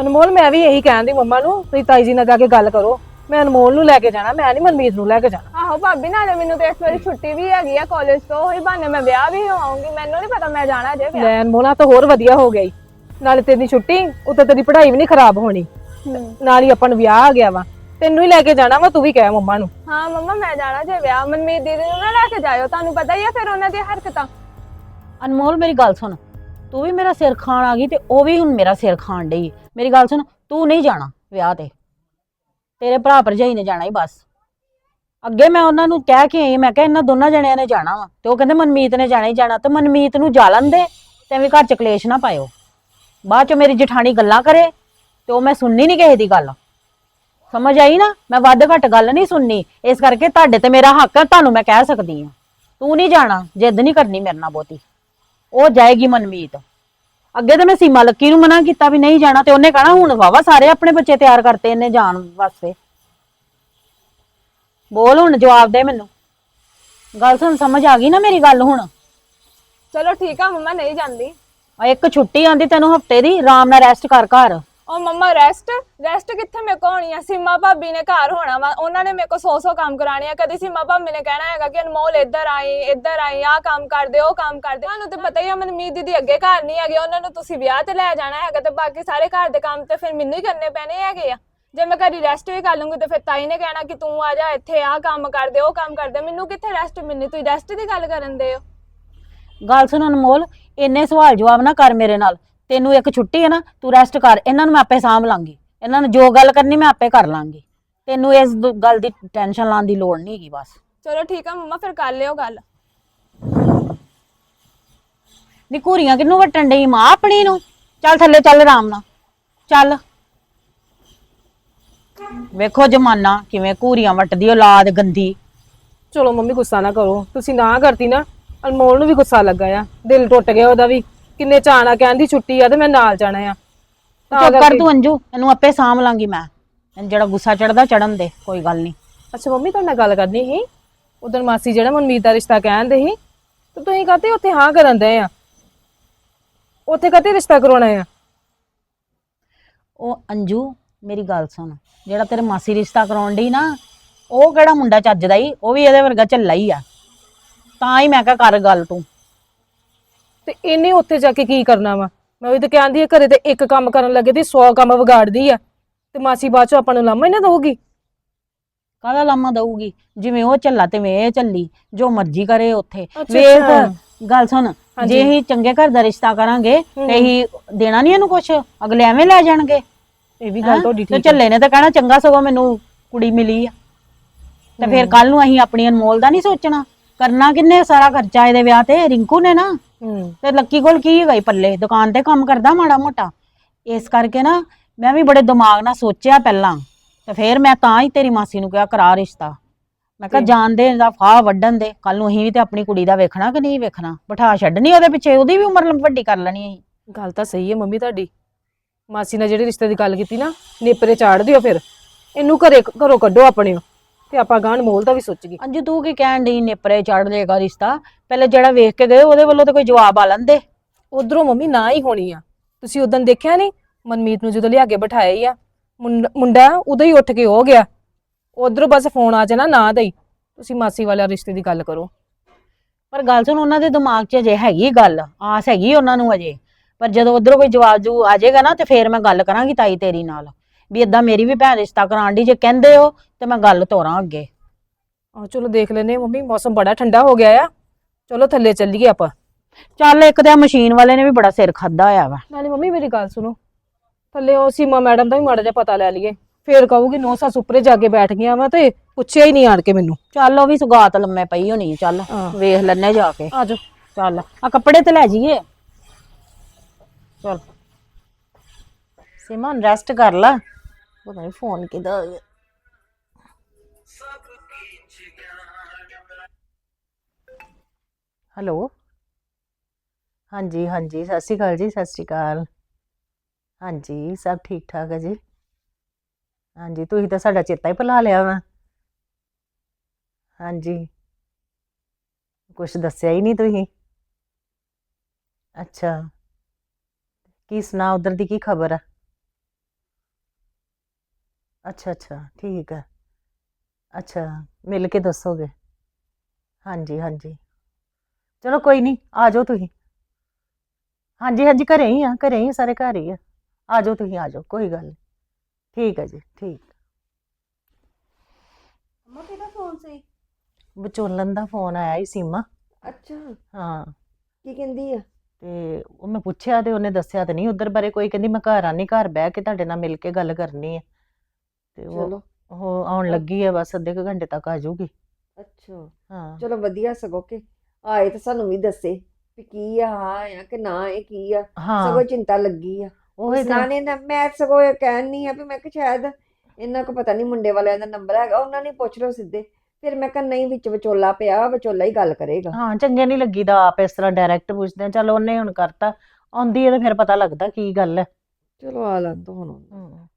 [SPEAKER 1] ਅਨਮੋਲ ਮੈਂ ਵੀ ਇਹੀ ਕਹਿੰਦੀ ਮੰਮਾ ਨੂੰ ਤੁਸੀਂ ਤਾਈ ਜੀ ਨਾਲ ਜਾ ਕੇ ਗੱਲ ਕਰੋ। ਮੈਂ ਅਨਮੋਲ ਨੂੰ ਲੈ ਕੇ ਜਾਣਾ ਮੈਂ ਨਹੀਂ ਮਨਮੀਤ ਨੂੰ ਲੈ ਕੇ ਜਾਣਾ।
[SPEAKER 3] ਆਹੋ ਭਾਬੀ ਨਾਲੇ ਮੈਨੂੰ ਤੇ ਇਸ ਵਾਰੀ ਛੁੱਟੀ ਵੀ ਹੈਗੀ ਆ ਕਾਲਜ ਤੋਂ ਉਹੀ ਬਹਾਨੇ ਮੈਂ ਵਿਆਹ ਵੀ ਹੋਵਾਂਗੀ ਮੈਨੂੰ ਨਹੀਂ ਪਤਾ ਮੈਂ ਜਾਣਾ ਜੇ ਵਿਆਹ।
[SPEAKER 1] ਲੈ ਅਨਮੋਲਾ ਤਾਂ ਹੋਰ ਵਧੀਆ ਹੋ ਗਈ ਨਾਲੇ ਤੇਰੀ ਛੁੱਟੀ ਉੱਤੇ ਤੇਰੀ ਪੜ੍ਹਾਈ ਵੀ ਨਹੀਂ ਖਰਾਬ ਹੋਣੀ। ਨਾਲ ਹੀ ਆਪਾਂ ਨੂੰ ਵਿਆਹ ਆ ਗਿਆ ਵਾ। ਤੈਨੂੰ ਹੀ ਲੈ ਕੇ ਜਾਣਾ ਵਾ ਤੂੰ ਵੀ ਕਹਿ ਮੰਮਾ ਨੂੰ।
[SPEAKER 3] ਹਾਂ ਮੰਮਾ ਮੈਂ ਜਾਣਾ ਜੇ ਵਿਆਹ। ਮਨਮੀਤ ਦੀਦੀ ਨੂੰ ਨਾ ਲੈ ਕੇ ਜਾਇਓ ਤੁਹਾਨੂੰ ਪਤਾ ਹੀ ਆ ਫਿਰ ਉਹਨਾਂ ਦੀਆਂ ਹਰਕਤਾਂ।
[SPEAKER 2] ਅਨਮੋਲ ਮੇਰੀ ਗੱਲ ਸੁਣ। ਤੂੰ ਵੀ ਮੇਰਾ ਸਿਰ ਖਾਣ ਆ ਗਈ ਤੇ ਉਹ ਵੀ ਹੁਣ ਮੇਰਾ ਸਿਰ ਖਾਣ ਡਈ। ਮੇਰੀ ਗੱਲ ਸੁਣ, ਤੂੰ ਨਹੀਂ ਜਾਣਾ ਵਿਆਹ ਤੇ। ਤੇਰੇ ਭਰਾ ਭਰਜਾਈ ਨੇ ਜਾਣਾ ਹੀ ਬਸ। ਅੱਗੇ ਮੈਂ ਉਹਨਾਂ ਨੂੰ ਕਹਿ ਕੇ ਆਈ, ਮੈਂ ਕਿਹਾ ਇਹਨਾਂ ਦੋਨਾਂ ਜਣਿਆਂ ਨੇ ਜਾਣਾ ਵਾ ਤੇ ਉਹ ਕਹਿੰਦੇ ਮਨਮੀਤ ਨੇ ਜਾਣਾ ਹੀ ਜਾਣਾ ਤੇ ਮਨਮੀਤ ਨੂੰ ਜਾਲਣ ਦੇ ਤੇ ਐਵੇਂ ਘਰ ਚ ਕਲੇਸ਼ ਨਾ ਪਾਇਓ। ਬਾਅਦ ਚ ਮੇਰੀ ਜਠਾਣੀ ਗੱਲਾਂ ਕਰੇ ਤੇ ਉਹ ਮੈਂ ਸੁਣਨੀ ਨਹੀਂ ਕਿਸੇ ਦੀ ਗੱਲ। ਸਮਝ ਆਈ ਨਾ? ਮੈਂ ਵੱਧ ਘੱਟ ਗੱਲ ਨਹੀਂ ਸੁਣਨੀ। ਇਸ ਕਰਕੇ ਤੁਹਾਡੇ ਤੇ ਮੇਰਾ ਹੱਕ ਹੈ ਤੁਹਾਨੂੰ ਮੈਂ ਕਹਿ ਸਕਦੀ ਹਾਂ ਤੂੰ ਨਹੀਂ ਜਾਣਾ, ਜਿੱਦ ਨਹੀਂ ਕਰਨੀ ਮੇਰੇ ਨਾਲ ਬਹੁਤੀ। ਉਹ ਜਾਏਗੀ ਮਨਮੀਤ। ਅੱਗੇ ਤਾਂ ਮੈਂ ਸੀਮਾ ਲੱਕੀ ਨੂੰ ਮਨਾ ਕੀਤਾ ਵੀ ਨਹੀਂ ਜਾਣਾ ਤੇ ਉਹਨੇ ਕਹਣਾ ਹੁਣ ਵਾਵਾ ਸਾਰੇ ਆਪਣੇ ਬੱਚੇ ਤਿਆਰ ਕਰਤੇ ਇਹਨੇ ਜਾਣ ਵਾਸਤੇ। ਬੋਲ ਹੁਣ ਜਵਾਬ ਦੇ ਮੈਨੂੰ। ਗੱਲ ਸੁਣ ਸਮਝ ਆ ਗਈ ਨਾ ਮੇਰੀ ਗੱਲ ਹੁਣ?
[SPEAKER 3] ਚਲੋ ਠੀਕ ਆ ਮੰਮਾ ਨਹੀਂ ਜਾਂਦੀ।
[SPEAKER 2] ਆ ਇੱਕ ਛੁੱਟੀ ਆਂਦੀ ਤੈਨੂੰ ਹਫ਼ਤੇ ਦੀ ਆਰਾਮ ਨਾਲ ਰੈਸਟ ਕਰ ਘਰ।
[SPEAKER 3] ਉਹ ਮੰਮਾ ਰੈਸਟ ਰੈਸਟ ਕਿੱਥੇ ਮੇਰੇ ਕੋ ਹੋਣੀ ਆ? ਸੀਮਾ ਭਾਬੀ ਨੇ ਘਰ ਹੋਣਾ ਵਾ। ਉਹਨਾਂ ਨੇ ਮੇਰੇ ਕੋ ਸੌ ਸੌ ਕੰਮ ਕਰਾਣੇ ਆ। ਕਦੀ ਸੀਮਾ ਭਾਬੀ ਨੇ ਕਹਿਣਾ ਹੈਗਾ ਕਿ ਅਨਮੋਲ ਇੱਧਰ ਆਈ ਇੱਧਰ ਆਈ, ਆਹ ਕੰਮ ਕਰ ਉਹ ਕੰਮ ਕਰ ਤੁਹਾਨੂੰ ਤੇ ਪਤਾ ਹੀ ਆ ਮਨਮੀਤ ਦੀਦੀ ਅੱਗੇ ਘਰ ਨਹੀਂ ਹੈਗੇ। ਉਹਨਾਂ ਨੂੰ ਤੁਸੀਂ ਵਿਆਹ ਤੇ ਲੈ ਜਾਣਾ ਹੈਗਾ ਤੇ ਬਾਕੀ ਸਾਰੇ ਘਰ ਦੇ ਕੰਮ ਤੇ ਫਿਰ ਮੈਨੂੰ ਹੀ ਕਰਨੇ ਪੈਣੇ ਹੈਗੇ ਆ। ਜੇ ਮੈਂ ਘਰੀ ਰੈਸਟ ਵੀ ਕਰ ਲੂੰਗੀ ਤੇ ਫਿਰ ਤਾਈ ਨੇ ਕਹਿਣਾ ਕਿ ਤੂੰ ਆ ਜਾ ਇੱਥੇ, ਆਹ ਕੰਮ ਕਰ ਉਹ ਕੰਮ ਕਰ ਮੈਨੂੰ ਕਿੱਥੇ ਰੈਸਟ ਮਿਲਣੀ ਤੁਸੀਂ ਰੈਸਟ ਦੀ ਗੱਲ ਕਰਨ ਦੇ ਹੋ
[SPEAKER 2] ਗੱਲ ਸੁਣ ਅਨਮੋਲ, ਇੰਨੇ ਸਵਾਲ ਜਵਾਬ ਨਾ ਕਰ ਮੇਰੇ ਨਾਲ। ਤੈਨੂੰ ਇੱਕ ਛੁੱਟੀ ਹੈ ਨਾ ਤੂੰ ਰੈਸਟ ਕਰ ਇਹਨਾਂ ਨੂੰ ਮੈਂ ਆਪੇ ਸਾਂਭ ਲਾਂਗੀ। ਇਹਨਾਂ ਨੂੰ ਜੋ ਗੱਲ ਕਰਨੀ ਮੈਂ ਆਪੇ ਕਰ ਲਾਂਗੀ। ਤੈਨੂੰ ਇਸ ਦ- ਗੱਲ ਦੀ ਟੈਨਸ਼ਨ ਲਾਉਣ ਦੀ ਲੋੜ ਨਹੀਂ ਹੈਗੀ ਬਸ।
[SPEAKER 3] ਚਲੋ ਠੀਕ ਆ ਮੰਮਾ ਫਿਰ ਕਰ ਲਿਓ ਗੱਲ।
[SPEAKER 2] ਨੀ ਘੂਰੀਆਂ ਕਿੰਨੂੰ ਵਟਣ ਡਈ ਮਾਂ ਆਪਣੀ ਨੂੰ? ਚੱਲ ਥੱਲੇ ਚੱਲ ਆਰਾਮ ਨਾਲ। ਚੱਲ। ਵੇਖੋ ਜਮਾਨਾ ਕਿਵੇਂ ਘੂਰੀਆਂ ਵਟਦੀ ਔਲਾਦ ਗੰਦੀ।
[SPEAKER 1] ਚਲੋ ਮੰਮੀ ਗੁੱਸਾ ਨਾ ਕਰੋ। ਤੁਸੀਂ ਨਾ ਕਰਤੀ ਨਾ ਅਨਮੋਲ ਨੂੰ ਵੀ ਗੁੱਸਾ ਲੱਗਾ ਆ। ਦਿਲ ਟੁੱਟ ਗਿਆ ਉਹਦਾ ਵੀ। ਕਿੰਨੇ ਚਾਣਾ ਕਹਿੰਦੀ ਛੁੱਟੀ ਆ ਤੇ ਮੈਂ ਨਾਲ ਜਾਣਾ ਆ। ਤਾਂ
[SPEAKER 2] ਚੁੱਪ ਕਰ
[SPEAKER 1] ਕਰਕੇ-
[SPEAKER 2] ਤੂੰ ਅੰਜੂ ਇਹਨੂੰ ਆਪੇ ਸਾਂਭ ਲਾਂਗੀ ਮੈਂ। ਇਹਨੂੰ ਜਿਹੜਾ ਗੁੱਸਾ ਚੜਦਾ ਚੜਨ ਦੇ ਕੋਈ ਗੱਲ ਨਹੀਂ।
[SPEAKER 1] ਅੱਛਾ ਮੰਮੀ ਤੁਹਾਡੇ ਨਾਲ ਗੱਲ ਕਰਨੀ ਸੀ? ਉਦੋਂ ਮਾਸੀ ਜਿਹੜਾ ਮਨਮੀਤ ਦਾ ਰਿਸ਼ਤਾ ਕਹਿੰਦੇ ਸੀ ਤੇ ਤੁਸੀਂ ਕਹਤੇ ਉੱਥੇ ਹਾਂ ਕਰਨ ਦੇ ਆ? ਉੱਥੇ ਕਹਤੇ ਰਿਸ਼ਤਾ ਕਰਾਉਣਾ ਆ?
[SPEAKER 2] ਉਹ ਅੰਜੂ ਮੇਰੀ ਗੱਲ ਸੁਣ। ਜਿਹੜਾ ਤੇਰੇ ਮਾਸੀ ਰਿਸ਼ਤਾ ਕਰਾਉਣ ਡਈ ਨਾ ਉਹ ਕਿਹੜਾ ਮੁੰਡਾ ਚੱਜਦਾ ਈ ਉਹ ਵੀ ਇਹਦੇ ਵਰਗਾ ਝੱਲਾ ਹੀ ਆ। ਤਾਂ ਹੀ ਮੈਂ ਕਿਹਾ ਕਰ ਗੱਲ ਤੂੰ।
[SPEAKER 1] ਤੇ ਇਹਨੇ ਉੱਥੇ ਜਾ ਕੇ ਕੀ ਕਰਨਾ ਵਾ? ਮੈਂ ਉਹ ਤਾਂ ਕਹਿੰਦੀ ਆ ਘਰੇ ਤੇ ਇੱਕ ਕੰਮ ਕਰਨ ਲੱਗੇ ਤੇ 100 ਕੰਮ ਵਿਗਾੜਦੀ ਆ। ਤੇ ਮਾਸੀ ਬਾਅਦ ਚੋਂ ਆਪਾਂ ਨੂੰ ਲਾਮਾ ਹੀ ਨਾ ਦਊਗੀ?
[SPEAKER 2] ਕਾਹਦਾ ਲਾਮਾ ਦਊਗੀ? ਜਿਵੇਂ ਉਹ ਝੱਲਾ ਤੇ ਮੈਂ ਇਹ ਝੱਲੀ ਜੋ ਮਰਜ਼ੀ ਕਰੇ ਉੱਥੇ।
[SPEAKER 1] ਅੱਛਾ,
[SPEAKER 2] ਵੇਖ
[SPEAKER 1] ਅੱਛਾ।
[SPEAKER 2] ਗੱਲ ਸੁਣ
[SPEAKER 1] ਹਾਂਜੀ।
[SPEAKER 2] ਜੇ ਅਸੀਂ ਚੰਗੇ ਘਰ ਦਾ ਰਿਸ਼ਤਾ ਕਰਾਂਗੇ ਤੇ ਅਸੀਂ ਦੇਣਾ ਨਹੀਂ ਇਹਨੂੰ ਕੁਛ? ਅਗਲੇ ਐਵੇਂ ਲੈ ਜਾਣਗੇ?
[SPEAKER 1] ਇਹ ਵੀ
[SPEAKER 2] ਹੈਂ?
[SPEAKER 1] ਗੱਲ ਤੁਹਾਡੀ
[SPEAKER 2] ਤੇ
[SPEAKER 1] ਠੀਕ ਹੈ
[SPEAKER 2] ਝੱਲੇ ਨੇ ਤਾਂ ਕਹਿਣਾ ਚੰਗਾ ਸਗੋਂ ਮੈਨੂੰ ਕੁੜੀ ਮਿਲੀ ਆ। ਤੇ ਫਿਰ ਕੱਲ ਨੂੰ ਅਸੀਂ ਆਪਣੀ ਅਨਮੋਲ ਦਾ ਨਹੀਂ ਸੋਚਣਾ? ਕਰਨਾ ਕਿੰਨੇ ਸਾਰਾ ਖਰਚਾ ਇਹਦੇ ਵਿਆਹ ਤੇ? ਰਿੰਕੂ ਨੇ ਨਾ।
[SPEAKER 1] ਹੂੰ।
[SPEAKER 2] ਤੇ ਲੱਕੀ ਕੋਲ ਕੀ ਹੈਗਾ ਈ ਪੱਲੇ? ਦੁਕਾਨ ਤੇ ਕੰਮ ਕਰਦਾ ਮਾੜਾ ਮੋਟਾ। ਇਸ ਕਰਕੇ ਨਾ ਮੈਂ ਵੀ ਬੜੇ ਦਿਮਾਗ ਨਾਲ ਸੋਚਿਆ ਪਹਿਲਾਂ। ਤੇ ਫਿਰ ਮੈਂ ਤਾਂ ਹੀ ਤੇਰੀ ਮਾਸੀ ਨੂੰ ਕਿਹਾ ਕਰਾ ਰਿਸ਼ਤਾ। ਮੈਂ ਕਿਹਾ ਜਾਣ ਦੇ ਦਾ ਫਾਹ ਵੱਢਣ ਦੇ। ਕੱਲ ਨੂੰ ਅਸੀਂ ਵੀ ਤੇ ਆਪਣੀ ਕੁੜੀ ਦਾ ਵੇਖਣਾ ਕਿ ਨਹੀਂ ਵੇਖਣਾ? ਬਿਠਾ ਛੱਡਣੀ ਉਹਦੇ ਪਿੱਛੇ? ਉਹਦੀ ਵੀ ਉਮਰ ਲੰਬ- ਵੱਡੀ ਕਰ ਲੈਣੀ ਅਸੀਂ
[SPEAKER 1] ਗੱਲ ਤਾਂ ਸਹੀ ਹੈ ਮੰਮੀ ਤੁਹਾਡੀ। ਮਾਸੀ ਨਾਲ ਜਿਹੜੇ ਰਿਸ਼ਤੇ ਦੀ ਗੱਲ ਕੀਤੀ ਨਾ ਨੇਪਰੇ ਚਾੜ ਦਿਓ ਫਿਰ। ਇਹਨੂੰ ਘਰੇ ਘਰੋਂ ਕੱਢੋ ਆਪਣੇ ਤੇ ਆਪਾਂ ਗਾਣ ਮੋਲ ਦਾ ਵੀ ਸੋਚੀਏ
[SPEAKER 2] ਅੰਜੂ ਤੂੰ ਕੀ ਕਹਿਣ ਡਈ ਨੇਪਰੇ ਚੜ ਜਾਏਗਾ ਰਿਸ਼ਤਾ? ਪਹਿਲੇ ਜਿਹੜਾ ਵੇਖ ਕੇ ਗਏ ਉਹਦੇ ਵੱਲੋਂ ਤਾਂ ਕੋਈ ਜਵਾਬ ਆ ਲੈਂਦੇ।
[SPEAKER 1] ਉਧਰੋਂ ਮੰਮੀ ਨਾ ਹੀ ਹੋਣੀ ਆ। ਤੁਸੀਂ ਉਦੋਂ ਦੇਖਿਆ ਨਹੀਂ ਮਨਮੀਤ ਨੂੰ ਜਦੋਂ ਲਿਆ ਕੇ ਬਿਠਾਇਆ ਹੀ ਆ। ਮੁੰਡ- ਮੁੰਡਾ ਉਦੋਂ ਹੀ ਉੱਠ ਕੇ ਹੋ ਗਿਆ। ਉਧਰੋਂ ਬਸ ਫੋਨ ਆ ਜਾਣਾ ਨਾ ਦਈ। ਤੁਸੀਂ ਮਾਸੀ ਵਾਲਾ ਰਿਸ਼ਤੇ ਦੀ ਗੱਲ ਕਰੋ।
[SPEAKER 2] ਪਰ ਗੱਲ ਸੁਣ ਉਹਨਾਂ ਦੇ ਦਿਮਾਗ 'ਚ ਅਜੇ ਹੈਗੀ ਗੱਲ ਆਸ ਹੈਗੀ ਉਹਨਾਂ ਨੂੰ ਅਜੇ। ਪਰ ਜਦੋਂ ਉਧਰੋਂ ਕੋਈ ਜਵਾਬ ਜੂ ਆ ਜਾਏਗਾ ਨਾ ਤੇ ਫੇਰ ਮੈਂ ਗੱਲ ਕਰਾਂਗੀ ਤਾਈ ਤੇਰੀ ਨਾਲ। ਵੀ ਇਦਾਂ ਮੇਰੀ ਵੀ ਭੈਣ ਰਿਸ਼ਤਾ ਕਰਾਉਣ ਦੀ ਜੇ ਕਹਿੰਦੇ ਹੋ ਤੇ ਮੈਂ ਗੱਲ ਤੋਰਾਂ ਅੱਗੇ।
[SPEAKER 1] ਆ ਚਲੋ ਦੇਖ ਲੈਨੇ ਆ ਮੰਮੀ ਮੌਸਮ ਬੜਾ ਠੰਡਾ ਹੋ ਗਿਆ ਆ। ਚਲੋ ਥੱਲੇ ਚੱਲੀਏ ਆਪਾਂ।
[SPEAKER 2] ਚੱਲ ਇੱਕ ਤਾਂ ਮਸ਼ੀਨ ਵਾਲੇ ਨੇ ਵੀ ਬੜਾ ਸਿਰ ਖਾਦਾ ਹੋਇਆ ਵਾ।
[SPEAKER 1] ਨਾਲੇ ਮੰਮੀ ਮੇਰੀ ਗੱਲ ਸੁਣੋ ਥੱਲੇ ਉਹ ਸੀਮਾ ਮੈਡਮ ਦਾ ਵੀ ਮਾੜਾ ਜਿਹਾ ਪਤਾ ਲੈ ਲਈਏ। ਫੇਰ ਕਹੂਗੀ ਨੌ ਸੱਸ ਉੱਪਰੇ ਜਾ ਕੇ ਬੈਠ ਗਈਆਂ ਵਾ ਤੇ ਪੁੱਛਿਆ ਹੀ ਨਹੀਂ ਆਣ ਕੇ ਮੈਨੂੰ।
[SPEAKER 2] ਚੱਲ ਉਹ ਵੀ ਸੁਗਾਤ ਲੰਮੇ ਪਈ ਹੋਣੀ ਚੱਲ
[SPEAKER 1] ਹਾਂ।
[SPEAKER 2] ਵੇਖ ਲੈਣੇ ਜਾ ਕੇ।
[SPEAKER 1] ਆਜੋ
[SPEAKER 2] ਚੱਲ ਆ ਕੱਪੜੇ ਤੇ ਲੈ ਜਾਈਏ। ਚੱਲ। ਸਿਮਨ ਰੈਸਟ ਕਰ ਲੈ। ਪਤਾ ਨਹੀਂ ਫੋਨ ਕਿਦਾ ਆ ਗਿਆ। ਹੈਲੋ ਹਾਂਜੀ ਹਾਂਜੀ ਸਤਿ ਸ਼੍ਰੀ ਅਕਾਲ ਜੀ ਸਤਿ ਸ਼੍ਰੀ ਅਕਾਲ ਹਾਂਜੀ ਸਭ ਠੀਕ ਠਾਕ ਹੈ ਜੀ ਹਾਂਜੀ ਤੁਸੀਂ ਤਾਂ ਸਾਡਾ ਚੇਤਾ ਹੀ ਭੁਲਾ ਲਿਆ ਵਾ ਹਾਂਜੀ ਕੁਛ ਦੱਸਿਆ ਹੀ ਨਹੀਂ ਤੁਸੀਂ ਅੱਛਾ ਕੀ ਸੁਣਾ ਉਧਰ ਦੀ ਕੀ ਖਬਰ ਆ ਅੱਛਾ ਅੱਛਾ ਠੀਕ ਹੈ ਅੱਛਾ ਮਿਲ ਕੇ ਦੱਸੋਗੇ। ਹਾਂਜੀ ਹਾਂਜੀ। ਚਲੋ ਕੋਈ ਨਹੀਂ ਆ ਜਾਓ ਤੁਸੀਂ। ਹਾਂਜੀ ਹਾਂਜੀ ਘਰੇ ਹੀ ਆ ਘਰੇ ਹੀ ਸਾਰੇ ਘਰ ਹੀ ਆ। ਆ ਜਾਓ ਤੁਸੀਂ ਆ ਜਾਓ ਕੋਈ ਗੱਲ ਨਹੀਂ ਠੀਕ ਹੈ ਜੀ ਠੀਕ।
[SPEAKER 4] ਮੰਮਾ ਕਿਹਦਾ ਫੋਨ ਸੀ?
[SPEAKER 2] ਵਿਚੋਲਨ ਦਾ ਫੋਨ ਆਇਆ ਹੀ ਸੀਮਾ।
[SPEAKER 4] ਅੱਛਾ।
[SPEAKER 2] ਹਾਂ।
[SPEAKER 4] ਕੀ ਕਹਿੰਦੀ ਆ?
[SPEAKER 2] ਤੇ ਉਹ ਮੈਂ ਪੁੱਛਿਆ ਤੇ ਉਹਨੇ ਦੱਸਿਆ ਤੇ ਨਹੀਂ ਉਧਰ ਬਾਰੇ ਕੋਈ ਕਹਿੰਦੀ ਮੈਂ ਘਰ ਆਨੀ ਘਰ ਬਹਿ ਕੇ ਤੁਹਾਡੇ ਨਾਲ ਮਿਲ ਕੇ ਗੱਲ ਕਰਨੀ ਹੈ ਤੇ ਉਹ
[SPEAKER 4] ਚਲੋ।
[SPEAKER 5] ਉਹ ਆਉਣ ਲੱਗੀ ਆ ਬਸ ਅੱਧੇ ਕੁ ਘੰਟੇ ਤੱਕ ਆ ਜਾਊਗੀ।
[SPEAKER 4] ਅੱਛਾ।
[SPEAKER 5] ਹਾਂ।
[SPEAKER 4] ਚਲੋ ਵਧੀਆ ਸਗੋਂ ਕਿ ਆਏ ਤਾਂ ਸਾਨੂੰ ਵੀ ਦੱਸੇ ਵੀ ਕੀ ਆ ਹਾਂ ਆ ਕਿ ਨਾ ਇਹ ਕੀ ਆ।
[SPEAKER 5] ਹਾਂ।
[SPEAKER 4] ਸਗੋਂ ਚਿੰਤਾ ਲੱਗੀ ਆ।
[SPEAKER 5] ਉਹ ਤਾਂ।
[SPEAKER 4] ਉਸਨਾ ਨੇ ਨਾ ਮੈਂ ਸਗੋਂ ਇਹ ਕਹਿਣ ਨਹੀਂ ਆ ਵੀ ਮੈਂ ਕਿ ਸ਼ਾਇਦ ਇਹਨਾਂ ਕੋ ਪਤਾ ਨਹੀਂ ਮੁੰਡੇ ਵਾਲਿਆਂ ਦਾ ਨੰਬਰ ਹੈਗਾ ਉਹਨਾਂ ਨੇ ਪੁੱਛ ਲਓ ਸਿੱਧੇ। ਫਿਰ ਮੈਂ ਕਿਹਾ ਨਹੀਂ ਵਿੱਚ ਵਿਚੋਲਾ ਪਿਆ ਵਿਚੋਲਾ ਹੀ ਗੱਲ ਕਰੇਗਾ।
[SPEAKER 5] ਹਾਂ ਚੰਗੇ ਨਹੀਂ ਲੱਗੀਦਾ ਆਪ ਇਸ ਤਰ੍ਹਾਂ ਡਾਇਰੈਕਟ ਪੁੱਛਦੇ ਆ ਚਲ ਉਹਨੇ ਹੁਣ ਕਰਤਾ ਆਉਂਦੀ ਹੈ ਤੇ ਫਿਰ ਪਤਾ ਲੱਗਦਾ ਕੀ ਗੱਲ ਹੈ
[SPEAKER 4] ਚਲੋ ਆ ਲੈਣ ਦੋ ਹੁਣ। ਉਹਨੂੰ।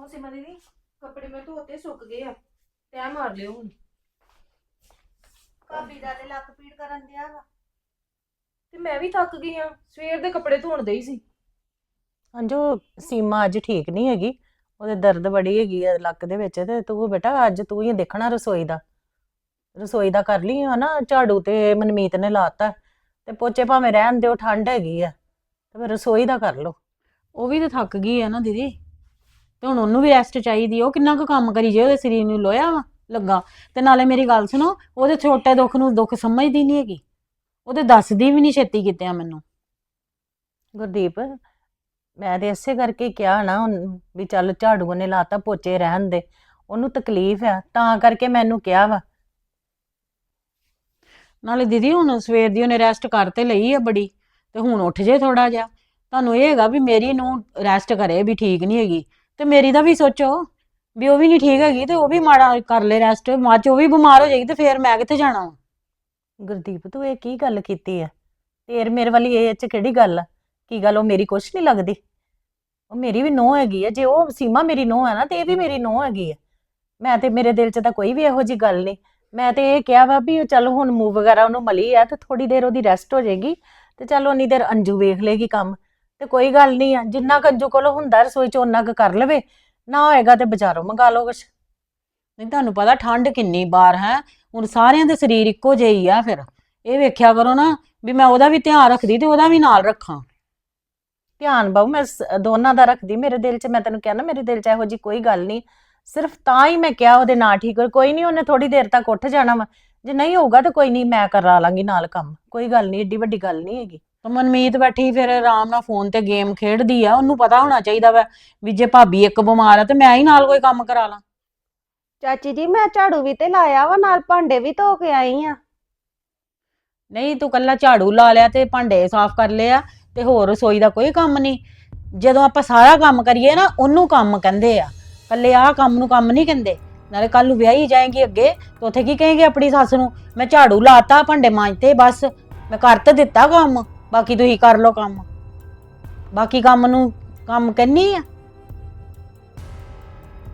[SPEAKER 1] ਲੋ ਸਿਮਾ ਦੀਦੀ ਕੱਪੜੇ ਮੈਂ ਧੋਤੇ ਸੁੱਕ ਗਏ ਆ ਤੈ ਮਾਰ ਲਿਓ ਹੁਣ।
[SPEAKER 4] ਭਾਬੀ ਦਾ ਤੇ ਲੱਕ ਪੀੜ ਕਰਨ ਦਿਆ ਵਾ।
[SPEAKER 1] ਤੇ ਮੈਂ ਵੀ ਥੱਕ ਗਈ ਆ ਸਵੇਰ ਦੇ ਕੱਪੜੇ ਧੋਣ ਦੇ ਹੀ ਸੀ।
[SPEAKER 5] ਅੰਜੋ ਸੀਮਾ ਅੱਜ ਠੀਕ ਨਹੀਂ ਹੈਗੀ ਉਹਦੇ ਦਰਦ ਬੜੀ ਹੈਗੀ ਆ ਲੱਕ ਦੇ ਵਿੱਚ ਤੇ ਤੂੰ ਬੇਟਾ ਅੱਜ ਤੂੰ ਹੀ ਦੇਖਣਾ ਰਸੋਈ ਦਾ। ਰਸੋਈ ਦਾ ਕਰ ਲਈ ਆ ਨਾ ਝਾੜੂ ਤੇ ਮਨਮੀਤ ਨੇ ਲਾਤਾ ਤੇ ਪੋਚੇ ਭਾਵੇਂ ਰਹਿਣ ਦਿਓ ਠੰਡ ਹੈਗੀ ਆ ਤੇ ਫਿਰ ਰਸੋਈ ਦਾ ਕਰ ਲਓ।
[SPEAKER 2] ਉਹ ਵੀ ਤਾਂ ਥੱਕ ਗਈ ਆ ਨਾ ਦੀਦੀ। ਤੇ ਹੁਣ ਉਹਨੂੰ ਵੀ ਰੈਸਟ ਚਾਹੀਦੀ ਆ। ਉਹ ਕਿੰਨਾ ਕੁ ਕੰਮ ਕਰੀ ਜੇ ਉਹਦੇ ਸਰੀਰ ਨੂੰ ਲੋਇਆ ਵਾ ਲੱਗਾ। ਤੇ ਨਾਲੇ ਮੇਰੀ ਗੱਲ ਸੁਣੋ ਉਹਦੇ ਛੋਟੇ ਦੁੱਖ ਨੂੰ ਦੁੱਖ ਸਮਝਦੀ ਨਹੀਂ ਹੈਗੀ। ਉਹਦੇ ਦੱਸਦੀ ਵੀ ਨਹੀਂ ਛੇਤੀ ਕਿਤੇ ਮੈਨੂੰ।
[SPEAKER 5] ਗੁਰਦੀਪ ਮੈਂ ਤੇ ਇਸੇ ਕਰਕੇ ਕਿਹਾ ਨਾ ਉਹਨੂੰ ਵੀ ਚੱਲ ਝਾੜੂ ਨੇ ਲਾਤਾ ਪੋਚੇ ਰਹਿਣ ਦੇ। ਉਹਨੂੰ ਤਕਲੀਫ ਆ ਤਾਂ ਕਰਕੇ ਮੈਨੂੰ ਕਿਹਾ ਵਾ।
[SPEAKER 2] ਨਾਲੇ ਦੀਦੀ ਹੁਣ ਸਵੇਰ ਦੀ ਉਹਨੇ ਰੈਸਟ ਕਰ ਤੇ ਲਈ ਆ ਬੜੀ ਤੇ ਹੁਣ ਉੱਠ ਜੇ ਥੋੜਾ ਜਿਹਾ। ਤੁਹਾਨੂੰ ਇਹ ਹੈਗਾ ਵੀ ਮੇਰੀ ਨੂੰ ਰੈਸਟ ਕਰੇ ਵੀ ਠੀਕ ਨਹੀਂ ਹੈਗੀ। ਤੇ ਮੇਰੀ ਦਾ ਵੀ ਸੋਚੋ ਵੀ ਉਹ ਵੀ ਨਹੀਂ ਠੀਕ ਹੈਗੀ ਤੇ ਉਹ ਵੀ ਮਾੜਾ ਕਰ ਲੈ ਰੈਸਟ ਬਾਅਦ ਉਹ ਵੀ ਬਿਮਾਰ ਹੋ ਜਾਏਗੀ ਤੇ ਫੇਰ ਮੈਂ ਕਿੱਥੇ ਜਾਣਾ ਵਾ?
[SPEAKER 5] ਗੁਰਦੀਪ, ਤੂੰ ਇਹ ਕੀ ਗੱਲ ਕੀਤੀ ਆ? ਤੇਰ ਮੇਰੇ ਵਾਲੀ ਇਹ ਚ ਕਿਹੜੀ ਗੱਲ ਆ? ਕੀ ਗੱਲ, ਉਹ ਮੇਰੀ ਕੁਛ ਨਹੀਂ ਲੱਗਦੀ? ਉਹ ਮੇਰੀ ਵੀ ਨੋਹ ਹੈਗੀ ਆ, ਜੇ ਉਹ ਸੀਮਾ ਮੇਰੀ ਨੋਹ ਹੈ ਨਾ ਤੇ ਇਹ ਵੀ ਮੇਰੀ ਨੋਹ ਹੈਗੀ ਆ। ਮੈਂ ਤੇ ਮੇਰੇ ਦਿਲ 'ਚ ਤਾਂ ਕੋਈ ਵੀ ਇਹੋ ਜੀ ਗੱਲ ਨਹੀਂ ਮੈਂ ਤੇ ਇਹ ਕਿਹਾ ਵਾ ਵੀ ਚੱਲ ਹੁਣ ਮੂਵ ਵਗੈਰਾ ਉਹਨੂੰ ਮਲੀ ਆ ਤੇ ਥੋੜੀ ਦੇਰ ਉਹਦੀ ਰੈਸਟ ਹੋ ਜਾਏਗੀ ਤੇ ਚੱਲ ਉਨੀ ਦੇਰ ਅੰਜੂ ਵੇਖ ਲੇਗੀ ਕੰਮ। ਤੇ ਕੋਈ ਗੱਲ ਨਹੀਂ ਆ ਜਿੰਨਾ ਕੁ ਅੰਜੂ ਕੋਲ ਹੁੰਦਾ ਰਸੋਈ 'ਚ ਉਹਨਾਂ ਕੁ ਕਰ ਲਵੇ ਨਾ ਹੋਏਗਾ ਤੇ ਬਾਜ਼ਾਰੋਂ ਮੰਗਾ ਲਓ ਕੁਛ।
[SPEAKER 2] ਨਹੀਂ ਤੁਹਾਨੂੰ ਪਤਾ ਠੰਡ ਕਿੰਨੀ ਬਾਰ ਹੈ ਹੁਣ ਸਾਰਿਆਂ ਦੇ ਸਰੀਰ ਇੱਕੋ ਜਿਹੇ ਹੀ ਆ ਫਿਰ। ਇਹ ਵੇਖਿਆ ਕਰੋ ਨਾ ਵੀ ਮੈਂ ਉਹਦਾ ਵੀ ਧਿਆਨ ਰੱਖਦੀ ਤੇ ਉਹਦਾ ਵੀ ਨਾਲ ਰੱਖਾਂ।
[SPEAKER 5] ਧਿਆਨ ਬਾਊ ਮੈਂ ਸ- ਦੋਨਾਂ ਦਾ ਰੱਖਦੀ ਮੇਰੇ ਦਿਲ 'ਚ ਮੈਂ ਤੈਨੂੰ ਕਿਹਾ ਨਾ ਮੇਰੇ ਦਿਲ 'ਚ ਇਹੋ ਜੀ ਕੋਈ ਗੱਲ ਨਹੀਂ। ਸਿਰਫ ਤਾਂ ਹੀ ਮੈਂ ਕਿਹਾ ਉਹਦੇ ਨਾਂ ਠੀਕ ਕੋਈ ਨਹੀਂ ਉਹਨੇ ਥੋੜੀ ਦੇਰ ਤੱਕ ਉੱਠ ਜਾਣਾ ਵਾ। ਜੇ ਨਹੀਂ ਹੋਊਗਾ ਤਾਂ ਕੋਈ ਨਹੀਂ ਮੈਂ ਕਰਾ ਲਾਂਗੀ ਨਾਲ ਕੰਮ। ਕੋਈ ਗੱਲ ਨਹੀਂ ਏਡੀ ਵੱਡੀ ਗੱਲ ਨਹੀਂ ਹੈਗੀ।
[SPEAKER 2] ਤਾਂ ਮਨਮੀਤ ਬੈਠੀ ਫਿਰ ਆਰਾਮ ਨਾਲ ਫੋਨ ਤੇ ਗੇਮ ਖੇਡਦੀ ਆ ਉਹਨੂੰ ਪਤਾ ਹੋਣਾ ਚਾਹੀਦਾ ਵਾ ਵੀ ਜੇ ਭਾਬੀ ਇੱਕ ਬਿਮਾਰ ਆ ਤੇ ਮੈਂ ਹੀ ਨਾਲ ਕੋਈ ਕੰਮ ਕਰਾ ਲਾਂ।
[SPEAKER 4] ਚਾਚੀ ਜੀ ਮੈਂ ਝਾੜੂ ਵੀ ਤੇ ਲਾਇਆ ਵਾ ਨਾਲ ਭਾਂਡੇ ਵੀ ਧੋ ਕੇ ਆਈ ਆ।
[SPEAKER 2] ਨਹੀਂ ਤੂੰ ਕੱਲਾ ਝਾੜੂ ਲਾ ਲਿਆ ਤੇ ਭਾਂਡੇ ਸਾਫ਼ ਕਰ ਲਿਆ ਤੇ ਹੋਰ ਰਸੋਈ ਦਾ ਕੋਈ ਕੰਮ ਨਹੀਂ। ਜਦੋਂ ਆਪਾਂ ਸਾਰਾ ਕੰਮ ਕਰੀਏ ਨਾ ਉਹਨੂੰ ਕੰਮ ਕਹਿੰਦੇ ਆ। ਕੱਲੇ ਆਹ ਕੰਮ ਨੂੰ ਕੰਮ ਨਹੀਂ ਕਹਿੰਦੇ। ਨਾਲੇ ਕੱਲ ਨੂੰ ਵਿਆਹੀ ਜਾਏਗੀ ਅੱਗੇ ਤੇ ਉੱਥੇ ਕੀ ਕਹੇਗੀ ਆਪਣੀ ਸੱਸ ਨੂੰ? ਮੈਂ ਝਾੜੂ ਲਾਤਾ ਭਾਂਡੇ ਮਾਂਜਤੇ ਬਸ। ਮੈਂ ਕਰ ਤਾਂ ਦਿੱਤਾ ਕੰਮ। ਬਾਕੀ ਤੁਸੀਂ ਕਰ ਲਓ ਕੰਮ। ਬਾਕੀ ਕੰਮ ਨੂੰ ਕੰਮ ਕਹਿੰਨੀ ਆ?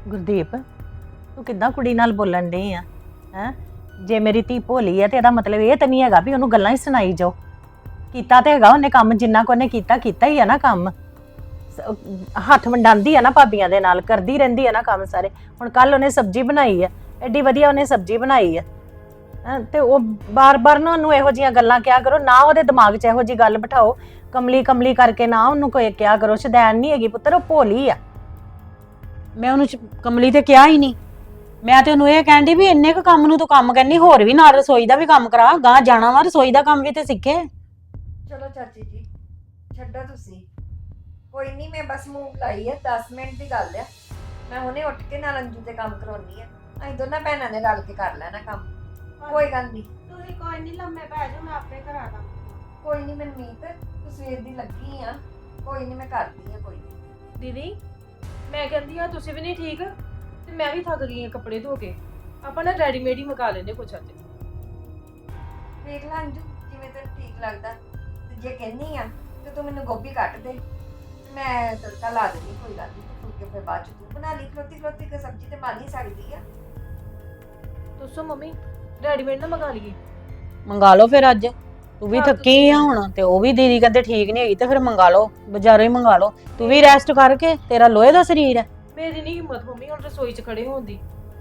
[SPEAKER 5] ਗੁਰਦੀਪ, ਤੂੰ ਕਿੱਦਾਂ ਕੁੜੀ ਨਾਲ ਬੋਲਣ ਡਈ ਆ? ਹੈ? ਜੇ ਮੇਰੀ ਧੀ ਭੋਲੀ ਆ ਤੇ ਇਹਦਾ ਮਤਲਬ ਇਹ ਤਾਂ ਨਹੀਂ ਹੈਗਾ ਵੀ ਉਹਨੂੰ ਗੱਲਾਂ ਹੀ ਸੁਣਾਈ ਜਾਓ। ਕੀਤਾ ਤੇ ਹੈਗਾ ਉਹਨੇ ਕੰਮ, ਜਿੰਨਾ ਕੋ ਉਹਨੇ ਕੀਤਾ ਕੀਤਾ ਹੀ ਆ ਨਾ ਕੰਮ। ਸ- ਹੱਥ ਵੰਡਾਂਦੀ ਆ ਨਾ ਭਾਬੀਆਂ ਦੇ ਨਾਲ, ਕਰਦੀ ਰਹਿੰਦੀ ਆ ਨਾ ਕੰਮ ਸਾਰੇ। ਹੁਣ ਕੱਲ ਉਹਨੇ ਸਬਜ਼ੀ ਬਣਾਈ ਆ, ਐਡੀ ਵਧੀਆ ਉਹਨੇ ਸਬਜ਼ੀ ਬਣਾਈ ਆ। ਹੈਂ, ਤੇ ਉਹ ਬਾਰ-ਬਾਰ ਨਾ ਉਹਨੂੰ ਇਹੋ ਜੀਆਂ ਗੱਲਾਂ ਕਿਹਾ ਕਰੋ ਨਾ ਉਹਦੇ ਦਿਮਾਗ 'ਚ ਇਹੋ ਜੀ ਗੱਲ ਬਿਠਾਓ ਕਮਲੀ ਕਮਲੀ ਕਰਕੇ ਨਾ ਉਹਨੂੰ ਕੋਈ ਕਿਹਾ ਕਰੋ ਸ਼ਦੈਨ ਨਹੀਂ ਹੈਗੀ ਪੁੱਤਰ ਉਹ ਭੋਲੀ ਆ।
[SPEAKER 2] ਮੈਂ ਉਹਨੂੰ ਚ- ਕਮਲੀ ਤੇ ਕਿਹਾ ਹੀ ਨਹੀਂ ਮੈਂ ਤੇ ਉਹਨੂੰ ਇਹ ਕਹਿੰਦੀ ਵੀ ਇੰਨੇ ਕੁ ਕੰਮ ਨੂੰ ਤੂੰ ਕੰਮ ਕਰਨੀ ਹੋਰ ਵੀ ਨਾਲ ਰਸੋਈ ਦਾ ਵੀ ਕੰਮ ਕਰਾ ਗਾਂ ਜਾਣਾ ਵਾ ਰਸੋਈ ਦਾ ਕੰਮ ਵੀ ਤੇ ਸਿੱਖੇ।
[SPEAKER 4] ਚਲੋ ਚਾਚੀ ਜੀ ਛੱਡੋ ਤੁਸੀਂ। ਕੋਈ ਨਹੀਂ ਮੈਂ ਬਸ ਮੂਵ ਲਾਈ ਹੈ 10 ਮਿੰਟ ਦੀ ਗੱਲ ਆ। ਮੈਂ ਹੁਣੇ ਉੱਠ ਕੇ ਨਾਲ ਅੰਜੂ ਤੇ ਕੰਮ ਕਰਾਉਣੀ ਆ। ਅਸੀਂ ਦੋਨਾਂ ਭੈਣਾਂ ਨੇ ਰਲ ਕੇ ਕਰ ਲੈਣਾ ਕੰਮ। ਕੋਈ ਗੱਲ ਨਹੀਂ
[SPEAKER 6] ਤੁਸੀਂ ਕੋਈ ਨਹੀਂ ਲੰਮੇ ਪੈ ਜਾਓ ਮੈਂ ਆਪੇ ਕਰਾ ਦਾਂ
[SPEAKER 4] ਕੋਈ ਨਹੀਂ ਮਨਮੀਤ ਤੂੰ ਸਵੇਰ ਦੀ ਲੱਗੀ ਆ। ਕੋਈ ਨਹੀਂ ਮੈਂ ਕਰਦੀ ਆ ਕੋਈ ਨੀ।
[SPEAKER 1] ਦੀਦੀ ਮੈਂ ਕਹਿੰਦੀ ਆ ਤੁਸੀਂ ਵੀ ਨਹੀਂ ਠੀਕ? ਤੇ ਮੈਂ ਵੀ ਥੱਕ ਗਈ ਆ ਕੱਪੜੇ ਧੋ ਕੇ। ਆਪਾਂ ਨਾ ਰੈਡੀਮੇਡ ਹੀ ਮੰਗਾ ਲੈਂਦੇ ਕੁਛ ਅੱਜ
[SPEAKER 4] ਵੇਖ ਲੈ ਅੰਜੂ ਜਿਵੇਂ ਤੈਨੂੰ ਠੀਕ ਲੱਗਦਾ। ਤੇ ਜੇ ਕਹਿੰਨੀ ਆ ਤੇ ਤੂੰ ਮੈਨੂੰ ਗੋਭੀ ਕੱਟ ਦੇ। ਮੈਂ ਤੜਕਾ ਲਾ ਦੇਣੀ ਕੋਈ ਗੱਲ ਨਹੀਂ ਫੁਲਕੇ ਫਿਰ ਬਾਅਦ ਚ ਤੂੰ ਬਣਾ ਲਈ ਖਲੋਤੀ ਖਲੋਤੀ ਕੇ ਸਬਜ਼ੀ ਤੇ ਬਣ ਹੀ ਸਕਦੀ ਆ।
[SPEAKER 1] ਦੱਸੋ ਮੰਮੀ ਰੈਡੀਮੇਡ ਨਾ ਮੰਗਾ ਲਈਏ।
[SPEAKER 2] ਮੰਗਾ ਲਓ ਫਿਰ ਅੱਜ। ਤੂੰ ਵੀ
[SPEAKER 1] ਹਾਂ,
[SPEAKER 2] ਥੱਕੀ ਆ ਹੁਣ ਤੇ ਉਹ ਵੀ ਦੀਦੀ ਕਹਿੰਦੇ ਠੀਕ ਨਹੀਂ ਹੈਗੀ ਤੇ ਫਿਰ ਮੰਗਾ ਲਓ ਬਾਜ਼ਾਰੋਂ ਹੀ ਮੰਗਾ ਲਓ। ਤੂੰ ਵੀ ਰੈਸਟ ਕਰਕੇ ਤੇਰਾ ਲੋਹੇ ਦਾ ਸਰੀਰ ਹੈ।
[SPEAKER 1] ਮੇਰੀ ਨਹੀਂ ਹਿੰਮਤ ਮੰਮੀ ਹੁਣ ਰਸੋਈ 'ਚ ਖੜੇ ਹੋਣ ਦੀ।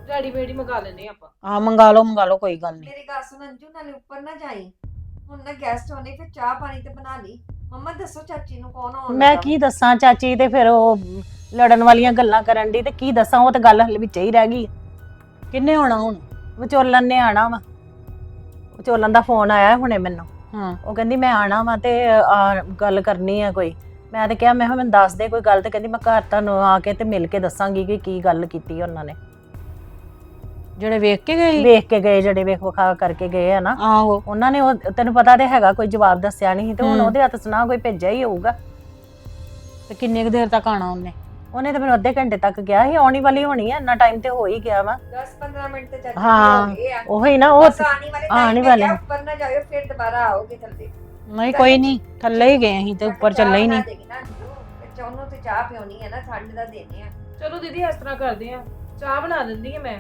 [SPEAKER 1] ਰੈਡੀਮੇਡ ਹੀ ਮੰਗਾ ਲੈਂਦੇ ਆਪਾਂ।
[SPEAKER 2] ਆ ਮੰਗਾ ਲਓ ਮੰਗਾ ਲਓ ਕੋਈ ਗੱਲ ਨਹੀਂ
[SPEAKER 4] ਮੇਰੀ ਗੱਲ ਸੁਣ ਅੰਜੂ ਨਾਲੇ ਉੱਪਰ ਨਾ ਜਾਈ। ਹੁਣ ਨਾ ਗੈਸਟ ਹੋਣੇ ਫਿਰ ਚਾਹ ਪਾਣੀ ਤੇ ਬਣਾ ਲਈ। ਮੰਮਾ ਦੱਸੋ ਚਾਚੀ ਨੂੰ ਕੌਣ ਆਉਣ
[SPEAKER 5] ਮੈਂ
[SPEAKER 4] ਲੱਗਾ?
[SPEAKER 5] ਕੀ ਦੱਸਾਂ ਚਾਚੀ ਤੇ ਫਿਰ ਉਹ ਲੜਨ ਵਾਲੀਆਂ ਗੱਲਾਂ ਕਰਨ ਦੀ ਤੇ ਕੀ ਦੱਸਾਂ ਉਹ ਤਾਂ ਗੱਲ ਹਲੇ ਵਿੱਚ ਹੀ ਰਹਿ ਗਈ।
[SPEAKER 2] ਕਿੰਨੇ ਹੋਣਾ ਹੁਣ?
[SPEAKER 5] ਵਿਚੋਲਨ ਨੇ ਆਣਾ ਵਾ। ਵਿਚੋਲਨ ਦਾ ਫੋਨ ਆਇਆ ਹੁਣੇ ਮੈਨੂੰ।
[SPEAKER 2] ਹਾਂ।
[SPEAKER 5] ਉਹ ਕਹਿੰਦੀ ਮੈਂ ਆਣਾ ਵਾ ਤੇ ਆ ਗੱਲ ਕਰਨੀ ਆ ਕੋਈ। ਮੈਂ ਤੇ ਕਿਹਾ ਮੈਂ ਕਿਹਾ ਮੈਨੂੰ ਦੱਸ ਦੇ ਕੋਈ ਗੱਲ ਤੇ ਕਹਿੰਦੀ ਮੈਂ ਘਰ ਤੁਹਾਨੂੰ ਆ ਕੇ ਤੇ ਮਿਲ ਕੇ ਦੱਸਾਂਗੀ ਕਿ ਕੀ ਗੱਲ ਕੀਤੀ ਉਹਨਾਂ ਨੇ।
[SPEAKER 2] ਜਿਹੜੇ ਵੇਖ ਕੇ ਗਏ ਸੀ?
[SPEAKER 5] ਵੇਖ ਕੇ ਗਏ ਜਿਹੜੇ ਵੇਖ ਵਿਖਾ ਕਰਕੇ ਗਏ ਆ ਨਾ।
[SPEAKER 2] ਆਹੋ।
[SPEAKER 5] ਉਹਨਾਂ ਨੇ ਉਹ ਤੈਨੂੰ ਪਤਾ ਤੇ ਹੈਗਾ ਕੋਈ ਜਵਾਬ ਦੱਸਿਆ ਨਹੀਂ ਤੇ ਹੁਣ। ਉਹਦੇ ਹੱਥ ਸੁਣਾ ਕੋਈ ਭੇਜਿਆ ਹੀ ਹੋਊਗਾ।
[SPEAKER 2] ਤੇ ਕਿੰਨੇ ਕੁ ਦੇਰ ਤੱਕ ਆਣਾ ਉਹਨੇ?
[SPEAKER 5] ਉਹਨੇ ਤਾਂ ਮੈਨੂੰ ਅੱਧੇ ਘੰਟੇ ਤੱਕ ਕਿਹਾ ਸੀ ਆਉਣੀ ਵਾਲੀ ਹੋਣੀ ਆ ਇੰਨਾ ਟਾਈਮ ਤੇ ਹੋ ਹੀ ਗਿਆ ਵਾ।
[SPEAKER 4] 10-15 ਮਿੰਟ ਤੇ ਚਾਚੀ
[SPEAKER 5] ਹਾਂ।
[SPEAKER 4] ਹੋ
[SPEAKER 5] ਉਹੀ ਨਾ ਉਹ
[SPEAKER 4] ਆਉਣੀ ਵਾਲੇ ਉੱਪਰ ਨਾ ਜਾਇਓ ਫਿਰ ਦੁਬਾਰਾ ਆਓਗੇ ਥੱਲੇ
[SPEAKER 2] ਨਹੀਂ ਕੋਈ ਨਹੀਂ ਥੱਲੇ ਹੀ ਗਏ ਅਸੀਂ ਤੇ ਉੱਪਰ ਚੱਲੇ ਹੀ ਨਹੀਂ।
[SPEAKER 4] ਚਾਹਨੂੰ ਤੇ ਚਾਹ ਪਿਉਣੀ ਹੈ ਨਾ ਠੰਡ ਦਾ ਦਿਨ ਆ।
[SPEAKER 1] ਚਲੋ ਦੀਦੀ ਇਸ ਤਰ੍ਹਾਂ ਕਰਦੇ ਆ। ਚਾਹ ਬਣਾ ਦਿੰਦੀ ਆ ਮੈਂ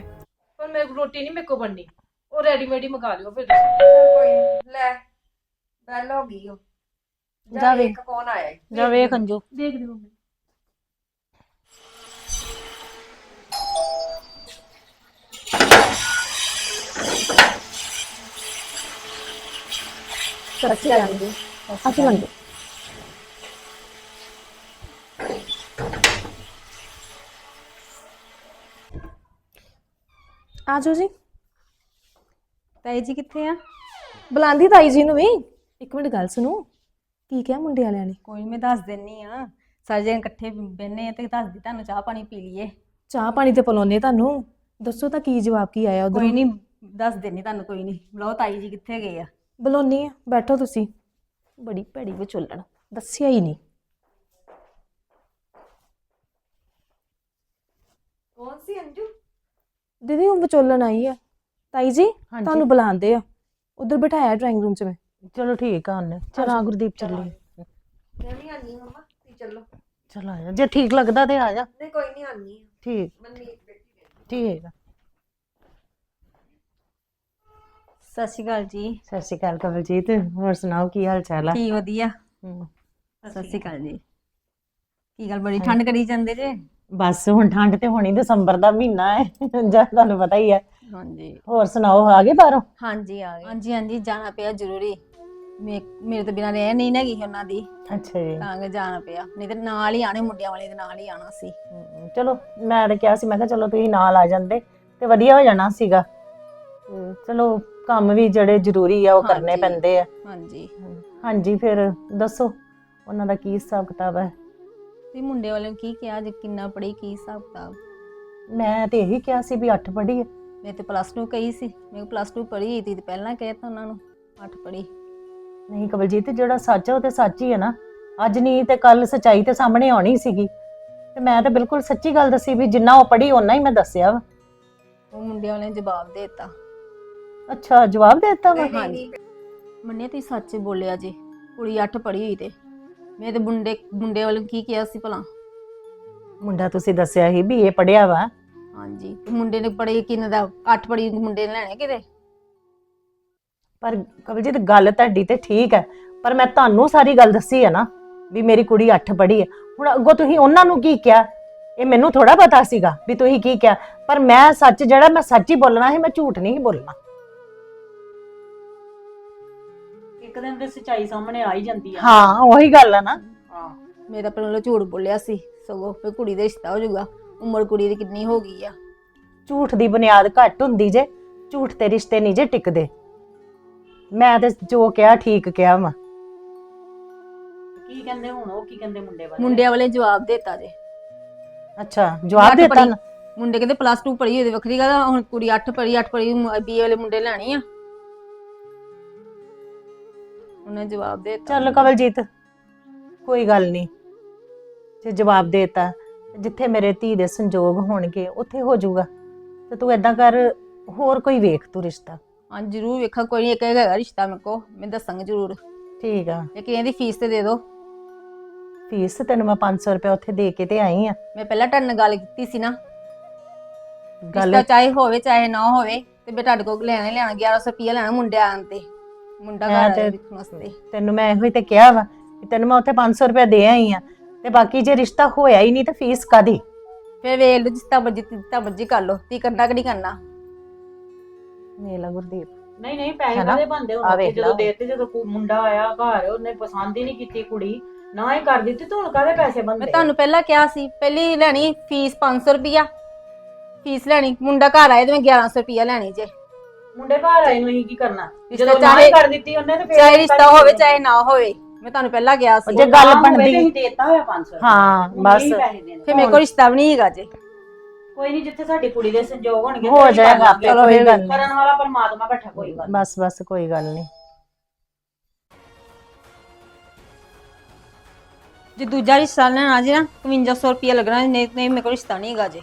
[SPEAKER 1] ਪਰ ਮੇਰੇ ਕੋਲ ਰੋਟੀ ਨਹੀਂ ਮੇਰੇ ਕੋਲ ਬਣਨੀ। ਉਹ ਰੈਡੀਮੇਡ ਹੀ ਮੰਗਾ ਲਿਓ ਫਿਰ।
[SPEAKER 4] ਚੱਲ ਕੋਈ ਲੈ ਬੈਲ ਹੋ ਗਈ ਉਹ।
[SPEAKER 2] ਜਾ ਵੇਖ।
[SPEAKER 4] ਕੌਣ ਆਇਆ।
[SPEAKER 2] ਜਾ ਵੇਖ ਅੰਜੂ।
[SPEAKER 1] ਦੇਖ ਲਿਓ। ਮੰਮੀ। ਆਜੋ ਜੀ
[SPEAKER 6] ਤਾਈ ਜੀ ਕਿੱਥੇ ਆ
[SPEAKER 1] ਬੁਲਾਉਂਦੀ ਤਾਈ ਜੀ ਨੂੰ ਵੀ ਇੱਕ ਮਿੰਟ ਗੱਲ ਸੁਣੋ ਕੀ ਕਿਹਾ ਮੁੰਡੇ ਵਾਲਿਆਂ ਨੇ
[SPEAKER 6] ਕੋਈ ਨੀ, ਮੈਂ ਦੱਸ ਦਿੰਨੀ ਆ ਸਾਰੇ ਜਣੇ ਇਕੱਠੇ ਬੈਨੇ ਤੇ ਦੱਸਦੀ ਤੁਹਾਨੂੰ ਚਾਹ ਪਾਣੀ ਪੀ ਲਈਏ
[SPEAKER 1] ਚਾਹ ਪਾਣੀ ਤੇ ਪਲਾਉਨੇ ਤੁਹਾਨੂੰ ਦੱਸੋ ਤਾਂ ਕੀ ਜਵਾਬ ਕੀ ਆਇਆ ਉਧਰ
[SPEAKER 6] ਕੋਈ ਨਹੀਂ ਦੱਸ ਦਿੰਨੀ ਤੁਹਾਨੂੰ ਕੋਈ ਨਹੀਂ ਬੁਲਾਓ ਤਾਈ ਜੀ ਕਿੱਥੇ ਗਏ ਆ
[SPEAKER 1] ਬੁਲਾਉਣੀ ਆ ਬੈਠੋ ਤੁਸੀਂ। ਬੜੀ ਭੈੜੀ ਵਿਚੋਲਣ ਦੱਸਿਆ ਹੀ ਨਹੀਂ।
[SPEAKER 4] ਕੌਣ ਸੀ ਅੰਜੂ?
[SPEAKER 1] ਦੀਦੀ ਉਹ ਵਿਚੋਲਣ ਆਈ ਆ। ਤਾਈ ਜੀ
[SPEAKER 5] ਹਾਂਜੀ।
[SPEAKER 1] ਤੁਹਾਨੂੰ ਬੁਲਾਉਂਦੇ ਆ। ਉਧਰ ਬਿਠਾਇਆ ਡਰਾਇੰਗ ਰੂਮ 'ਚ ਮੈਂ।
[SPEAKER 5] ਚਲੋ ਠੀਕ ਆ ਉਹਨੇ ਚਲ ਆ ਗੁਰਦੀਪ ਚੱਲੀਏ
[SPEAKER 4] ਮੈਂ ਵੀ ਆਨੀ ਮਮਾ ਤੁਸੀਂ ਚੱਲੋ।
[SPEAKER 5] ਚਲ ਆ ਜਾ ਜੇ ਠੀਕ ਲੱਗਦਾ ਤੇ ਆ ਜਾ।
[SPEAKER 4] ਨਹੀਂ ਕੋਈ ਨਹੀਂ ਆਨੀ ਆ
[SPEAKER 5] ਠੀਕ।
[SPEAKER 4] ਮਨਮੀਤ ਬੈਠੀ
[SPEAKER 5] ਠੀਕ ਆ।
[SPEAKER 6] ਸਤਿ ਸ਼੍ਰੀ ਅਕਾਲ ਜੀ।
[SPEAKER 5] ਸਤਿ ਸ਼੍ਰੀ ਅਕਾਲ ਕਵਲਜੀਤ ਹੋਰ ਸੁਣਾਓ ਕੀ ਹਾਲ ਚਾਲ ਆ?
[SPEAKER 6] ਕੀ ਵਧੀਆ।
[SPEAKER 5] ਹਮ,
[SPEAKER 6] ਸਤਿ ਸ਼੍ਰੀ ਅਕਾਲ ਜੀ। ਕੀ ਗੱਲ ਬੜੀ ਠੰਡ ਕਰੀ ਜਾਂਦੇ ਜੇ?
[SPEAKER 5] ਬਸ ਹੁਣ ਠੰਡ ਤੇ ਹੋਣੀ ਦਸੰਬਰ ਦਾ ਮਹੀਨਾ ਹੈ ਜਾਂ ਤੁਹਾਨੂੰ ਪਤਾ ਹੀ ਹੈ।
[SPEAKER 6] ਹਾਂਜੀ।
[SPEAKER 5] ਹੋਰ ਸੁਣਾਓ ਆ ਗਏ ਬਾਹਰੋਂ?
[SPEAKER 6] ਹਾਂਜੀ ਆ ਗਏ। ਹਾਂਜੀ ਹਾਂਜੀ ਜਾਣਾ ਪਿਆ ਜ਼ਰੂਰੀ। ਮੇ- ਮੇਰੇ ਤੋਂ ਬਿਨਾਂ ਰਹਿ ਨਹੀਂ ਹੈਗੀ ਉਹਨਾਂ ਦੀ।
[SPEAKER 5] ਅੱਛਾ ਜੀ।
[SPEAKER 6] ਤਾਂ ਕਿ ਜਾਣਾ ਪਿਆ। ਨਹੀਂ ਤੇ ਨਾਲ ਹੀ ਆਣੇ ਮੁੰਡਿਆਂ ਵਾਲੇ ਦੇ ਨਾਲ ਹੀ ਆਣਾ ਸੀ।
[SPEAKER 5] ਹਮ, ਚਲੋ ਮੈਂ ਤਾਂ ਕਿਹਾ ਸੀ ਮੈਂ ਕਿਹਾ ਚਲੋ ਤੁਸੀਂ ਨਾਲ ਆ ਜਾਂਦੇ ਤੇ ਵਧੀਆ ਹੋ ਜਾਣਾ ਸੀਗਾ। ਤੇ ਚਲੋ ਕੰਮ ਵੀ ਜਿਹੜੇ ਜ਼ਰੂਰੀ ਆ ਉਹ ਕਰਨੇ
[SPEAKER 6] ਹਾਂਜੀ।
[SPEAKER 5] ਪੈਂਦੇ ਆ।
[SPEAKER 6] ਹਾਂਜੀ।
[SPEAKER 5] ਹਾਂਜੀ ਫਿਰ ਦੱਸੋ ਉਹਨਾਂ ਦਾ ਕੀ ਹਿਸਾਬ ਕਿਤਾਬ ਹੈ?
[SPEAKER 6] ਤੇ ਮੁੰਡੇ ਵਾਲੇ ਨੂੰ ਕੀ ਕਿਹਾ ਜੇ ਕਿੰਨਾ ਪੜੀ ਕੀ ਹਿਸਾਬ ਕਿਤਾਬ?
[SPEAKER 5] ਮੈਂ ਤੇ ਇਹੀ ਕਿਹਾ ਸੀ ਵੀ 8 ਪੜ੍ਹੀ ਹੈ।
[SPEAKER 6] ਮੈਂ ਤੇ ਪਲੱਸ 2 ਕਹੀ ਸੀ। ਮੈਂ ਪਲੱਸ 2 ਪੜ੍ਹੀ ਸੀ ਤੇ ਪਹਿਲਾਂ ਕਹਿਤਾ ਉਹਨਾਂ ਨੂੰ 8 ਪੜ੍ਹੀ।
[SPEAKER 5] ਨਹੀਂ ਕਵਲਜੀਤ ਜਿਹੜਾ ਸੱਚ ਉਹ ਤੇ ਸੱਚ ਹੀ ਹੈ ਨਾ। ਅੱਜ ਨਹੀਂ ਤੇ ਕੱਲ ਸਚਾਈ ਤੇ ਸਾਹਮਣੇ ਆਉਣੀ ਸੀਗੀ। ਤੇ ਮੈਂ ਤਾਂ ਬਿਲਕੁਲ ਸੱਚੀ ਗੱਲ ਦੱਸੀ ਵੀ ਜਿੰਨਾ ਉਹ ਪੜ੍ਹੀ ਓਨਾ ਹੀ ਮੈਂ ਦੱਸਿਆ ਵਾ।
[SPEAKER 6] ਉਹ ਮੁੰਡੇ ਵਾਲੇ ਨੇ ਜਵਾਬ ਦੇ ਦਿੱਤਾ।
[SPEAKER 5] ਅੱਛਾ ਜਵਾਬ ਦੇ ਦਿੱਤਾ ਵਾ?
[SPEAKER 4] ਨਹੀਂ
[SPEAKER 6] ਮੰਨੇ ਤੁਸੀਂ ਸੱਚ ਬੋਲਿਆ ਜੀ ਕੁੜੀ 8 ਪੜ੍ਹੀ ਹੋਈ ਤੇ। ਮੈਂ ਤੇ ਮੁੰਡੇ ਮੁੰਡੇ ਵਾਲੇ ਕੀ ਕਿਹਾ ਸੀ ਭਲਾ?
[SPEAKER 5] ਮੁੰਡਾ ਤੁਸੀਂ ਦੱਸਿਆ ਸੀ ਵੀ ਇਹ ਪੜਿਆ ਵਾ।
[SPEAKER 6] ਹਾਂਜੀ ਮੁੰਡੇ ਨੇ ਪੜ੍ਹੀ ਕਿੰਨੇ ਦਾ 8 ਪੜ੍ਹੀ ਮੁੰਡੇ ਨੇ ਲੈਣੇ ਕਿਤੇ?
[SPEAKER 5] ਪਰ ਕਵਲਜੀਤ ਗੱਲ ਤੁਹਾਡੀ ਤੇ ਠੀਕ ਹੈ ਪਰ ਮੈਂ ਤੁਹਾਨੂੰ ਸਾਰੀ ਗੱਲ ਦੱਸੀ ਹੈ ਨਾ ਵੀ ਮੇਰੀ ਕੁੜੀ 8 ਪੜ੍ਹੀ ਹੈ। ਹੁਣ ਅੱਗੋਂ ਤੁਸੀਂ ਉਹਨਾਂ ਨੂੰ ਕੀ ਕਿਹਾ? ਇਹ ਮੈਨੂੰ ਥੋੜਾ ਪਤਾ ਸੀਗਾ ਵੀ ਤੁਸੀਂ ਕੀ ਕਿਹਾ। ਪਰ ਮੈਂ ਸੱਚ ਜਿਹੜਾ ਮੈਂ ਸੱਚ ਹੀ ਬੋਲਣਾ ਹੈ ਮੈਂ ਝੂਠ ਨਹੀਂ ਬੋਲਣਾ।
[SPEAKER 2] ਇੱਕ ਦਿਨ ਤੇ ਸਚਾਈ ਸਾਹਮਣੇ ਆ ਹੀ ਜਾਂਦੀ ਆ।
[SPEAKER 5] ਹਾਂ ਉਹੀ ਗੱਲ ਆ ਨਾ।
[SPEAKER 2] ਹਾਂ।
[SPEAKER 6] ਮੈਂ ਤਾਂ ਆਪਣੇ ਵੱਲੋਂ ਝੂਠ ਬੋਲਿਆ ਸੀ ਸਗੋਂ ਫੇ ਕੁੜੀ ਦਾ ਰਿਸ਼ਤਾ ਹੋ ਜਾਊਗਾ। ਉਮਰ ਕੁੜੀ ਦੀ ਕਿੰਨੀ ਹੋ ਗਈ ਆ।
[SPEAKER 5] ਝੂਠ ਦੀ ਬੁਨਿਆਦ ਘੱਟ ਹੁੰਦੀ ਜੇ ਝੂਠ ਤੇ ਰਿਸ਼ਤੇ ਨਹੀਂ ਜੇ ਟਿਕਦੇ। ਮੈਂ ਤੇ ਜੋ ਕਿਹਾ ਠੀਕ ਕਿਹਾ ਵਾ।
[SPEAKER 2] ਕੀ ਕਹਿੰਦੇ ਹੁਣ ਉਹ ਕੀ ਕਹਿੰਦੇ ਮੁੰਡੇ ਵਾਲੇ?
[SPEAKER 6] ਮੁੰਡਿਆਂ ਵਾਲੇ ਜਵਾਬ ਦੇਤਾ ਜੇ।
[SPEAKER 5] ਅੱਛਾ ਜਵਾਬ
[SPEAKER 6] ਅੱਠ
[SPEAKER 5] ਦਿੱਤਾ
[SPEAKER 6] ਪੜ੍ਹੀ।
[SPEAKER 5] ਨਾ?
[SPEAKER 6] ਮੁੰਡੇ ਕਹਿੰਦੇ ਪਲੱਸ 2 ਪੜ੍ਹੀ ਹੋਈ ਤੇ ਵੱਖਰੀ ਗੱਲ ਆ, ਹੁਣ ਕੁੜੀ 8 ਪੜ੍ਹੀ 8 ਪੜ੍ਹੀ ਬੀਏ ਵਾਲੇ ਮੁੰਡੇ ਲੈਣੀ ਆ। ਉਹਨੇ ਜਵਾਬ ਦੇ ਦਿੱਤਾ।
[SPEAKER 5] ਚੱਲ ਕਵਲਜੀਤ ਕੋਈ ਗੱਲ ਨਹੀਂ। ਜੇ ਜਵਾਬ ਦੇਤਾ ਜਿੱਥੇ ਮੇਰੇ ਧੀ ਦੇ ਸੰਜੋਗ ਹੋਣਗੇ ਉੱਥੇ ਹੋ ਜਾਊਗਾ। ਤੇ ਤੂੰ ਏਦਾਂ ਕਰ ਹੋਰ ਕੋਈ ਵੇਖ ਤੂੰ ਰਿਸ਼ਤਾ।
[SPEAKER 6] ਹਾਂ ਜਰੂਰ ਵੇਖਾ ਕੋਈ ਨਹੀਂ ਇੱਕ ਹੈਗਾ ਰਿਸ਼ਤਾ ਮੇਰੇ ਕੋ ਮੈਂ ਦੱਸਾਂਗੀ ਜਰੂਰ।
[SPEAKER 5] ਠੀਕ ਆ।
[SPEAKER 6] ਇੱਕ ਇਹਦੀ ਫੀਸ ਤੇ ਦੇ ਦਿਓ
[SPEAKER 5] ਫੀਸ ਤੈਨੂੰ ਮੈਂ 500 ਰੁਪਏ ਉੱਥੇ ਦੇ ਕੇ ਤੇ ਆਈ ਆ।
[SPEAKER 6] ਮੈਂ ਪਹਿਲਾਂ ਤੁਹਾਡੇ ਨਾਲ ਗੱਲ ਕੀਤੀ ਸੀ ਨਾ।
[SPEAKER 5] ਗੱਲ
[SPEAKER 6] ਰਿਸ਼ਤਾ ਚਾਹੇ ਹੋਵੇ ਚਾਹੇ ਨਾ ਹੋਵੇ ਤੇ ਮੈਂ ਤੁਹਾਡੇ ਕੋਲ ਲੈਣਾ ਹੀ ਲੈਣਾ 1100 ਰੁਪਇਆ ਲੈਣਾ ਮੁੰਡੇ ਆਣ ਤੇ। ਮੁੰਡਾ
[SPEAKER 5] ਮੈਂ
[SPEAKER 6] ਘਰ
[SPEAKER 5] ਤੇ-
[SPEAKER 6] ਆਇਆ ਵੇਖਣ ਵਾਸਤੇ
[SPEAKER 5] ਤੈਨੂੰ ਮੈਂ ਇਹੋ ਹੀ ਤੇ ਕਿਹਾ ਵਾ ਕਿ ਤੈਨੂੰ ਮੈਂ ਉੱਥੇ 500 ਰੁਪਏ ਦੇ ਆਈ ਆ। ਤੇ ਬਾਕੀ ਜੇ ਰਿਸ਼ਤਾ ਹੋਇਆ ਹੀ ਨਹੀਂ ਤਾਂ ਫੀਸ ਕਾਦੀ
[SPEAKER 6] ਫਿਰ ਵੇਖ ਲਓ ਜਿੱਤਾ ਮਰਜ਼ੀ ਜਿੱਤਾ ਮਰਜ਼ੀ ਕਰ ਲਓ। ਤੀ ਕਰਨਾ ਕਿ ਨਹੀਂ ਕਰਨਾ?
[SPEAKER 5] ਮੇਲਾ ਗੁਰਦੀਪ।
[SPEAKER 2] ਨਹੀਂ ਨਹੀਂ ਪੈਸੇ
[SPEAKER 5] ਹੈਨਾ?
[SPEAKER 2] ਕਾਦੇ ਬੰਦੇ
[SPEAKER 5] ਆ
[SPEAKER 2] ਹੁੰਦੇ
[SPEAKER 5] ਵੇਖ
[SPEAKER 2] ਜਦੋਂ
[SPEAKER 5] ਲਾ।
[SPEAKER 2] ਦੇਤੇ ਜਦੋਂ ਕੋਈ ਮੁੰਡਾ ਆਇਆ ਘਰ ਉਹਨੇ ਪਸੰਦ ਹੀ ਨਹੀਂ ਕੀਤੀ ਕੁੜੀ। ਨਾ ਹੀ ਕਰ ਦਿੱਤੀ ਤੇ ਕਾਦੇ ਪੈਸੇ
[SPEAKER 6] ਮੈਂ
[SPEAKER 2] ਬੰਦੇ
[SPEAKER 6] ਤੁਹਾਨੂੰ ਪਹਿਲਾਂ ਕਿਹਾ ਸੀ ਪਹਿਲੀ ਲੈਣੀ ਫੀਸ 500 ਰੁਪਇਆ। ਫੀਸ ਲੈਣੀ ਮੁੰਡਾ ਘਰ ਆਏ ਤੇ ਮੈਂ 1100 ਰੁਪਇਆ ਲੈਣੀ ਜੇ।
[SPEAKER 2] ਮੁੰਡੇ ਘਰ ਆਏ ਨੂੰ ਅਸੀਂ ਕੀ ਕਰਨਾ?
[SPEAKER 6] ਰਿਸ਼ਤਾ
[SPEAKER 2] ਜਦੋਂ
[SPEAKER 6] ਚਾਹੇ-
[SPEAKER 2] ਕਰ ਦਿੱਤੀ ਉਹਨੇ ਤੇ ਫਿਰ
[SPEAKER 6] ਚਾਹੇ ਰਿਸ਼ਤਾ ਹੋਵੇ ਚਾਹੇ ਨਾ ਹੋਵੇ। ਮੈਂ ਤੁਹਾਨੂੰ ਪਹਿਲਾਂ ਕਿਹਾ ਸੀ।
[SPEAKER 5] ਜੇ ਗੱਲ ਬਣਦੀ
[SPEAKER 2] ਦੇਤਾ ਹੋਇਆ 500
[SPEAKER 5] ਹਾਂ, ਬਸ।
[SPEAKER 6] ਫਿਰ ਮੇਰੇ ਕੋਲ ਰਿਸ਼ਤਾ ਵੀ ਨਹੀਂ ਹੈਗਾ ਜੇ।
[SPEAKER 2] ਕੋਈ ਨਹੀਂ ਜਿੱਥੇ ਸਾਡੀ ਕੁੜੀ ਦੇ ਸੰਜੋਗ ਹੋਣਗੇ
[SPEAKER 5] ਹੋ
[SPEAKER 2] ਤੇ
[SPEAKER 5] ਜਾਏਗਾ। ਚਲੋ ਇਹ ਗੱਲ ਨੀ।
[SPEAKER 2] ਕਰਨ ਵਾਲਾ ਪਰਮਾਤਮਾ ਬੈਠਾ ਕੋਈ ਗੱਲ ਨੀ।
[SPEAKER 5] ਬਸ ਬਸ ਕੋਈ ਗੱਲ ਨਹੀਂ।
[SPEAKER 6] ਜੇ ਦੂਜਾ ਰਿਸ਼ਤਾ ਲੈਣਾ ਜੇ ਨਾ 5500 ਰੁਪਏ ਲੱਗਣਾ ਨਹੀਂ ਨਹੀਂ ਮੇਰੇ ਕੋਲ ਰਿਸ਼ਤਾ ਨਹੀਂ ਹੈਗਾ ਜੇ।